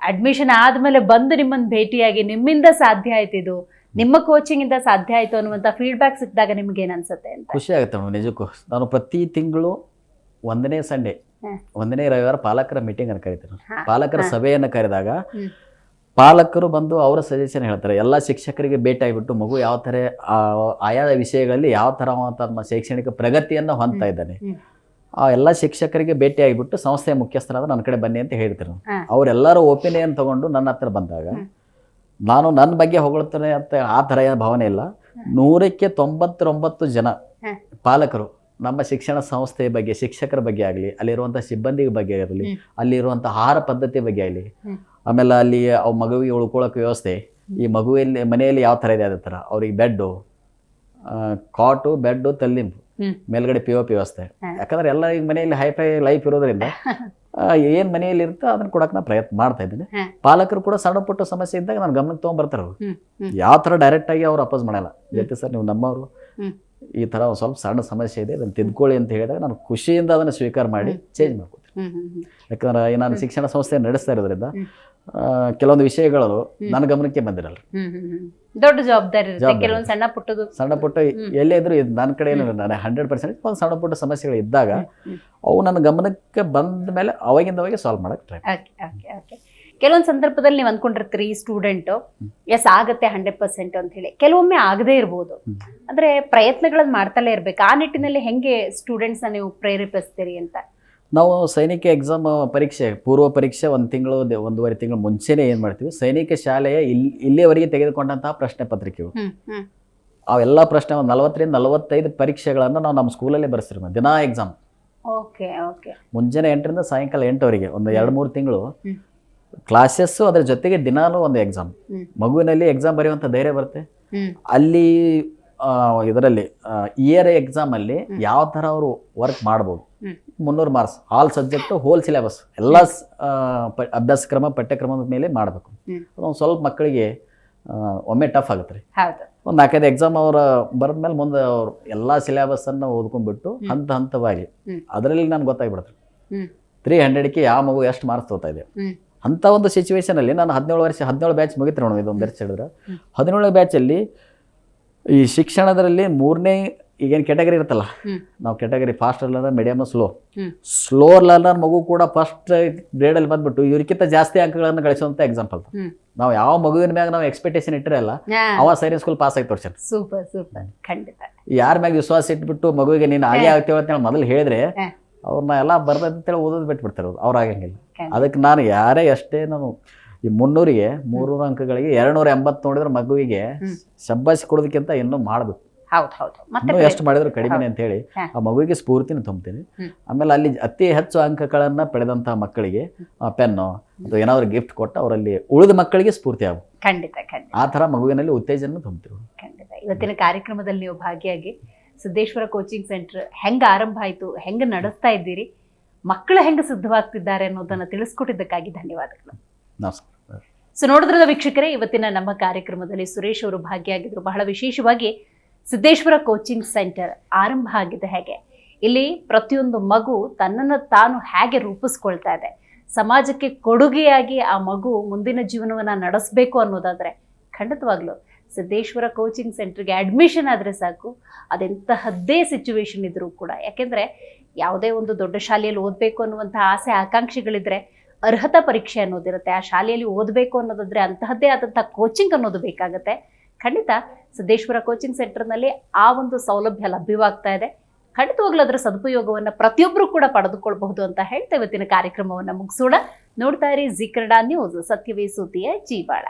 ಅಡ್ಮಿಷನ್ ಆದಮೇಲೆ ಬಂದು ನಿಮ್ಮನ್ನು ಭೇಟಿಯಾಗಿ ನಿಮ್ಮಿಂದ ಸಾಧ್ಯ ಆಯ್ತು ಇದು. ನಿಮ್ಮ ಕೋಚಿಂಗ್ ಇಂದ ಸಾಧ್ಯ ಆಯ್ತು ಅನ್ನುವಂಥ ಫೀಡ್ಬ್ಯಾಕ್ ಸಿಕ್ಕಿದಾಗ ನಿಮ್ಗೆ ಏನು ಅನ್ಸುತ್ತೆ ಅಂತ? ಖುಷಿ ಆಗುತ್ತೆ ಮೇಡಮ್ ನಿಜಕ್ಕೂ. ನಾನು ಪ್ರತಿ ತಿಂಗಳು ಒಂದನೇ ಸಂಡೇ. ಒಂದನೇ ರವಿವಾರ ಪಾಲಕರ ಮೀಟಿಂಗ್ ಅನ್ನು ಕರೀತಾರೆ. ಪಾಲಕರ. ಸಭೆಯನ್ನು ಕರೆದಾಗ ಪಾಲಕರು ಬಂದು ಅವರ ಸಜೆಷನ್ ಹೇಳ್ತಾರೆ. ಎಲ್ಲ ಶಿಕ್ಷಕರಿಗೆ ಭೇಟಿಯಾಗಿಬಿಟ್ಟು ಮಗು ಯಾವ ಥರ ಆ, ಆಯಾ ವಿಷಯಗಳಲ್ಲಿ ಯಾವ ಥರ ತಮ್ಮ ಶೈಕ್ಷಣಿಕ ಪ್ರಗತಿಯನ್ನು ಹೊಂದ್ತಾ ಇದ್ದಾನೆ. ಆ ಎಲ್ಲ ಶಿಕ್ಷಕರಿಗೆ ಭೇಟಿಯಾಗಿಬಿಟ್ಟು ಸಂಸ್ಥೆಯ ಮುಖ್ಯಸ್ಥರಾದ ನನ್ನ ಕಡೆ ಬನ್ನಿ ಅಂತ ಹೇಳ್ತಾರೆ. ಅವರೆಲ್ಲರ ಒಪಿನಿಯನ್ ತಗೊಂಡು ನನ್ನ ಹತ್ರ ಬಂದಾಗ ನಾನು ನನ್ನ ಬಗ್ಗೆ ಹೊಗಳ್ತೇನೆ ಅಂತ ಆ ಥರ ಏನ ಭಾವನೆ ಇಲ್ಲ. ನೂರಕ್ಕೆ ತೊಂಬತ್ತೊಂಬತ್ತು ಜನ ಪಾಲಕರು ನಮ್ಮ ಶಿಕ್ಷಣ ಸಂಸ್ಥೆಯ ಬಗ್ಗೆ ಶಿಕ್ಷಕರ ಬಗ್ಗೆ ಆಗಲಿ ಅಲ್ಲಿರುವಂಥ ಸಿಬ್ಬಂದಿ ಬಗ್ಗೆ ಆಗಲಿ ಹ್ಮ್. ಅಲ್ಲಿರುವಂಥ ಆಹಾರ ಪದ್ಧತಿ ಬಗ್ಗೆ ಆಗಲಿ ಆಮೇಲೆ ಅಲ್ಲಿ ಅವ್ ಮಗುವಿಗೆ ಉಳ್ಕೊಳ್ಳೋಕೆ ವ್ಯವಸ್ಥೆ ಈ ಮಗುವಲ್ಲಿ ಮನೆಯಲ್ಲಿ ಯಾವ ಥರ ಇದೆ ಅದೇ ಥರ ಅವ್ರಿಗೆ ಬೆಡ್ಡು ಕಾಟು ಬೆಡ್ಡು ತಲ್ಲಿಂಬು ಮೇಲ್ಗಡೆ ಪಿ ಒ ಪಿ ವ್ಯವಸ್ಥೆ. ಯಾಕಂದ್ರೆ ಎಲ್ಲ ಈಗ ಮನೆಯಲ್ಲಿ ಹೈಫೈ ಲೈಫ್ ಇರೋದ್ರಿಂದ ಏನು ಮನೆಯಲ್ಲಿ ಇರುತ್ತೋ ಅದನ್ನ ಕೊಡಕ್ಕೆ ನಾ ಪ್ರಯತ್ನ ಮಾಡ್ತಾ ಇದ್ದೀನಿ. ಪಾಲಕರು ಕೂಡ ಸಣ್ಣ ಪುಟ್ಟ ಸಮಸ್ಯೆ ಇದ್ದಾಗ ನಾನು ಗಮನಕ್ಕೆ ತೊಗೊಂಡ್ಬರ್ತಾರೆ ಅವ್ರು. ಯಾವ ತರ ಡೈರೆಕ್ಟ್ ಆಗಿ ಅವ್ರು ಅಪೋಸ್ ಮಾಡಲ್ಲ. ಜೊತೆ ಸರ್ ನೀವು ನಮ್ಮವರು. ಈ ಥರ ಒಂದು ಸ್ವಲ್ಪ ಸಣ್ಣ ಸಮಸ್ಯೆ ಇದೆ ಅದನ್ನು ತಿದ್ಕೊಳ್ಳಿ ಅಂತ ಹೇಳಿದಾಗ ನಾನು ಖುಷಿಯಿಂದ ಅದನ್ನು ಸ್ವೀಕಾರ ಮಾಡಿ ಚೇಂಜ್ ಮಾಡ್ಕೊತೀನಿ. ಯಾಕಂದ್ರೆ ನಾನು ಶಿಕ್ಷಣ ಸಂಸ್ಥೆ ನಡೆಸ್ತಾ ಇರೋದ್ರಿಂದ ಕೆಲವೊಂದು ವಿಷಯಗಳು ನನ್ನ ಗಮನಕ್ಕೆ ಬಂದಿರಲ್ಲ. ದೊಡ್ಡ ಜವಾಬ್ದಾರಿ ಕೆಲವೊಂದು ಸಣ್ಣ ಪುಟ್ಟದು ಸಣ್ಣ ಪುಟ್ಟ. ಎಲ್ಲೇ ಇದ್ರು ನನ್ನ ಕಡೆ ಏನಿಲ್ಲ ನಾನು ಹಂಡ್ರೆಡ್ ಪರ್ಸೆಂಟ್ ಒಂದು ಸಣ್ಣ ಪುಟ್ಟ ಸಮಸ್ಯೆಗಳು ಇದ್ದಾಗ. ಅವು ನನ್ನ ಗಮನಕ್ಕೆ ಬಂದ ಮೇಲೆ ಅವಾಗಿಂದ ಅವಾಗ ಸಾಲ್ವ್ ಮಾಡಕ್ಕೆ ಟ್ರೈ ಓಕೆ ಓಕೆ ಓಕೆ ಕೆಲವೊಂದು ಸಂದರ್ಭದಲ್ಲಿ ನೀವು ಅಂದ್ಕೊಂಡಿರ್ತೀರಿ ಸ್ಟೂಡೆಂಟ್ ಎಸ್ ಆಗತ್ತೆ ಹಂಡ್ರೆಡ್ ಪರ್ಸೆಂಟ್ ಅಂತ ಹೇಳಿ. ಕೆಲವೊಮ್ಮೆ ಆಗದೇ ಇರ್ಬೋದು. ಅಂದ್ರೆ ಪ್ರಯತ್ನಗಳನ್ನ ಮಾಡ್ತಲೇ ಇರ್ಬೇಕು. ಆ ನಿಟ್ಟಿನಲ್ಲಿ ಹೆಂಗೆ ಸ್ಟೂಡೆಂಟ್ಸ್ನ ನೀವು ಪ್ರೇರೇಪಿಸ್ತೀರಿ ಅಂತ? ನಾವು ಸೈನಿಕ ಎಕ್ಸಾಮ್ ಪರೀಕ್ಷೆ ಪೂರ್ವ ಪರೀಕ್ಷೆ ಒಂದು ತಿಂಗಳು ಒಂದೂವರೆ ತಿಂಗಳು ಮುಂಚೆನೇ ಏನು ಮಾಡ್ತೀವಿ? ಸೈನಿಕ ಶಾಲೆಯ ಇಲ್ಲಿ ಇಲ್ಲಿಯವರೆಗೆ ತೆಗೆದುಕೊಂಡಂತಹ ಪ್ರಶ್ನೆ ಪತ್ರಿಕೆಗಳು. ಅವೆಲ್ಲ ಪ್ರಶ್ನೆ ಒಂದು ನಲವತ್ತರಿಂದ ನಲವತ್ತೈದು ಪರೀಕ್ಷೆಗಳನ್ನು ನಾವು ನಮ್ಮ ಸ್ಕೂಲಲ್ಲೇ ಬರ್ಸ್ತೀವಿ ದಿನಾ ಎಕ್ಸಾಮ್ ಮುಂಜಾನೆ ಎಂಟರಿಂದ ಸಾಯಂಕಾಲ ಎಂಟವರೆಗೆ ಒಂದು ಎರಡು ಮೂರು ತಿಂಗಳು. ಕ್ಲಾಸಸ್ಸು ಅದ್ರ ಜೊತೆಗೆ ದಿನಾಲೂ ಒಂದು ಎಕ್ಸಾಮ್ ಮಗುವಿನಲ್ಲಿ ಎಕ್ಸಾಮ್ ಬರೆಯುವಂಥ ಧೈರ್ಯ ಬರುತ್ತೆ. ಅಲ್ಲಿ ಇದರಲ್ಲಿ ಇಯರ್ ಎಕ್ಸಾಮಲ್ಲಿ ಅಲ್ಲಿ ಯಾವ ಥರ ಅವರು ವರ್ಕ್ ಮಾಡ್ಬೋದು. ಮುನ್ನೂರು marks all subject whole syllabus ಎಲ್ಲ ಅಭ್ಯಾಸಕ್ರಮ ಪಠ್ಯಕ್ರಮದ ಮೇಲೆ ಮಾಡಬೇಕು. ಅದೊಂದು ಸ್ವಲ್ಪ ಮಕ್ಕಳಿಗೆ ಒಮ್ಮೆ ಟಫ್ ಆಗುತ್ತೆ ರೀ. ಒಂದು ನಾಲ್ಕೈದು ಎಕ್ಸಾಮ್ ಅವರ ಬರೆದ್ಮೇಲೆ ಮುಂದೆ ಅವರು ಎಲ್ಲ ಸಿಲೆಬಸ್ಸನ್ನು ಓದ್ಕೊಂಡ್ಬಿಟ್ಟು. ಹಂತ ಹಂತವಾಗಿ. ಅದರಲ್ಲಿ ನಾನು ಗೊತ್ತಾಗ್ಬಿಡುತ್ತೆ. ತ್ರೀ ಹಂಡ್ರೆಡ್ಗೆ ಯಾವ ಮಗು ಎಷ್ಟು ಮಾರ್ಕ್ಸ್ ತಗೋತಾ ಇದೆ? ಅಂಥ ಒಂದು ಸಿಚುವೇಶನಲ್ಲಿ ನಾನು ಹದಿನೇಳು ವರ್ಷ ಹದಿನೇಳು ಬ್ಯಾಚ್ ಮುಗಿತು ನೋಡೋಣ ಇದೊಂದು ಬೆರ್ಚ್ ಹೇಳಿದ್ರೆ. ಹದಿನೇಳು ಬ್ಯಾಚಲ್ಲಿ ಈ ಶಿಕ್ಷಣದಲ್ಲಿ ಮೂರನೇ ಈಗೇನು ಕೆಟಗರಿ ಇರುತ್ತಲ್ಲ ನಾವು category fast learner medium slow slow learner ಮಗು ಕೂಡ ಫಸ್ಟ್ ಗ್ರೇಡಲ್ಲಿ ಬಂದ್ಬಿಟ್ಟು ಇವ್ರಿಗಿಂತ ಜಾಸ್ತಿ ಅಂಕಗಳನ್ನು ಗಳಿಸುವಂಥ ಎಕ್ಸಾಂಪಲ್ ನಾವು ಯಾವ ಮಗುವಿನ ಮ್ಯಾಗ ನಾವು ಎಕ್ಸ್ಪೆಕ್ಟೇಷನ್ ಇಟ್ಟಿರಲ್ಲ ಅವ ಸೈನ್ಸ್ ಸ್ಕೂಲ್ ಪಾಸ್ ಆಗಿ ತೋರ್ಸ್ಯಾನ. ಸೂಪರ್ ಸೂಪರ್ ಖಂಡಿತ. ಯಾರ ಮ್ಯಾಗ ವಿಶ್ವಾಸ ಇಟ್ಬಿಟ್ಟು ಮಗುವಿಗೆ ನೀನು ಹಾಗೆ ಆಗ್ತೇವೆ ಅಂತ ಮೊದಲು ಹೇಳಿದ್ರೆ. ಅವ್ರನ್ನ ಎಲ್ಲ ಬರ್ತಂತೇಳಿ ಓದೋದು ಬಿಟ್ಬಿಡ್ತಾರೆ ಅವ್ರು. ಅವ್ರು ಆಗಂಗಿಲ್ಲ. ಅದಕ್ಕೆ ನಾನು ಯಾರೇ ಎಷ್ಟೇ ನಾನು ಈ ಮುನ್ನೂರಿಗೆ ಮೂರ್ನೂರು ಅಂಕಗಳಿಗೆ ಎರಡ್ನೂರ ಎಂಬತ್ತು ನೋಡಿದ್ರೆ ಮಗುವಿಗೆ ಸಬ್ಬಸ್ ಶಬ್ಬಾಸಿ ಕೊಡೋದಕ್ಕಿಂತ ಇನ್ನೂ ಮಾಡಬೇಕು. ಇನ್ನೂ ಎಷ್ಟು ಮಾಡಿದ್ರು ಕಡಿಮೆ ಅಂತ ಹೇಳಿ ಆ ಮಗುವಿಗೆ ಸ್ಫೂರ್ತಿನ ತುಂಬ್ತೀನಿ. ಆಮೇಲೆ ಅಲ್ಲಿ ಅತಿ ಹೆಚ್ಚು ಅಂಕಗಳನ್ನ ಪಡೆದಂತಹ ಮಕ್ಕಳಿಗೆ ಪೆನ್ನು ಅಥವಾ ಏನಾದ್ರು ಗಿಫ್ಟ್ ಕೊಟ್ಟು ಅವರಲ್ಲಿ ಉಳಿದ ಮಕ್ಕಳಿಗೆ ಸ್ಫೂರ್ತಿ ಆಗು. ಖಂಡಿತ ಖಂಡಿತ. ಆ ತರ ಮಗುವಿನಲ್ಲಿ ಉತ್ತೇಜನ ತುಂಬ್ತೀವಿ ಖಂಡಿತ. ಇವತ್ತಿನ ಕಾರ್ಯಕ್ರಮದಲ್ಲಿ ನೀವು ಭಾಗಿಯಾಗಿ ಸಿದ್ದೇಶ್ವರ ಕೋಚಿಂಗ್ ಸೆಂಟರ್ ಹೆಂಗೆ ಆರಂಭ ಆಯಿತು ಹೆಂಗೆ ನಡೆಸ್ತಾ ಇದ್ದೀರಿ ಮಕ್ಕಳು ಹೆಂಗೆ ಸಿದ್ಧವಾಗ್ತಿದ್ದಾರೆ ಅನ್ನೋದನ್ನು ತಿಳಿಸ್ಕೊಟ್ಟಿದ್ದಕ್ಕಾಗಿ ಧನ್ಯವಾದಗಳು. ನಮಸ್ಕಾರ. ಸೊ ನೋಡಿದ್ರದ ವೀಕ್ಷಕರೇ ಇವತ್ತಿನ ನಮ್ಮ ಕಾರ್ಯಕ್ರಮದಲ್ಲಿ ಸುರೇಶ್ ಅವರು ಭಾಗಿಯಾಗಿದ್ದರು ಬಹಳ ವಿಶೇಷವಾಗಿ ಸಿದ್ದೇಶ್ವರ ಕೋಚಿಂಗ್ ಸೆಂಟರ್ ಆರಂಭ ಆಗಿದೆ ಹೇಗೆ? ಇಲ್ಲಿ ಪ್ರತಿಯೊಂದು ಮಗು ತನ್ನನ್ನು ತಾನು ಹೇಗೆ ರೂಪಿಸ್ಕೊಳ್ತಾ ಇದೆ? ಸಮಾಜಕ್ಕೆ ಕೊಡುಗೆಯಾಗಿ ಆ ಮಗು ಮುಂದಿನ ಜೀವನವನ್ನು ನಡೆಸಬೇಕು ಅನ್ನೋದಾದ್ರೆ ಖಂಡಿತವಾಗ್ಲೂ ಸಿದ್ದೇಶ್ವರ ಕೋಚಿಂಗ್ ಸೆಂಟ್ರಿಗೆ ಅಡ್ಮಿಷನ್ ಆದರೆ ಸಾಕು. ಅದೆಂತಹದ್ದೇ ಸಿಚುವೇಶನ್ ಇದ್ದರೂ ಕೂಡ. ಯಾಕೆಂದರೆ ಯಾವುದೇ ಒಂದು ದೊಡ್ಡ ಶಾಲೆಯಲ್ಲಿ ಓದಬೇಕು ಅನ್ನುವಂಥ ಆಸೆ, ಆಕಾಂಕ್ಷೆಗಳಿದ್ರೆ ಅರ್ಹತಾ ಪರೀಕ್ಷೆ ಅನ್ನೋದಿರುತ್ತೆ. ಆ ಶಾಲೆಯಲ್ಲಿ ಓದಬೇಕು ಅನ್ನೋದಾದರೆ ಅಂತಹದ್ದೇ ಆದಂಥ ಕೋಚಿಂಗ್ ಅನ್ನೋದು ಬೇಕಾಗುತ್ತೆ. ಖಂಡಿತ ಸಿದ್ದೇಶ್ವರ ಕೋಚಿಂಗ್ ಸೆಂಟರ್ನಲ್ಲಿ ಆ ಒಂದು ಸೌಲಭ್ಯ ಲಭ್ಯವಾಗ್ತಾ ಇದೆ. ಖಂಡಿತವಾಗ್ಲೂ ಅದರ ಸದುಪಯೋಗವನ್ನು ಪ್ರತಿಯೊಬ್ಬರು ಕೂಡ ಪಡೆದುಕೊಳ್ಬಹುದು ಅಂತ ಹೇಳ್ತಾ ಇವತ್ತಿನ ಕಾರ್ಯಕ್ರಮವನ್ನು ಮುಗಿಸೋಣ. ನೋಡ್ತಾ ಇರಿ ಜಿ ಕನ್ನಡ ನ್ಯೂಸ್ ಸತ್ಯವೇ ಸುದ್ದಿಯ ಜೀವಾಳ.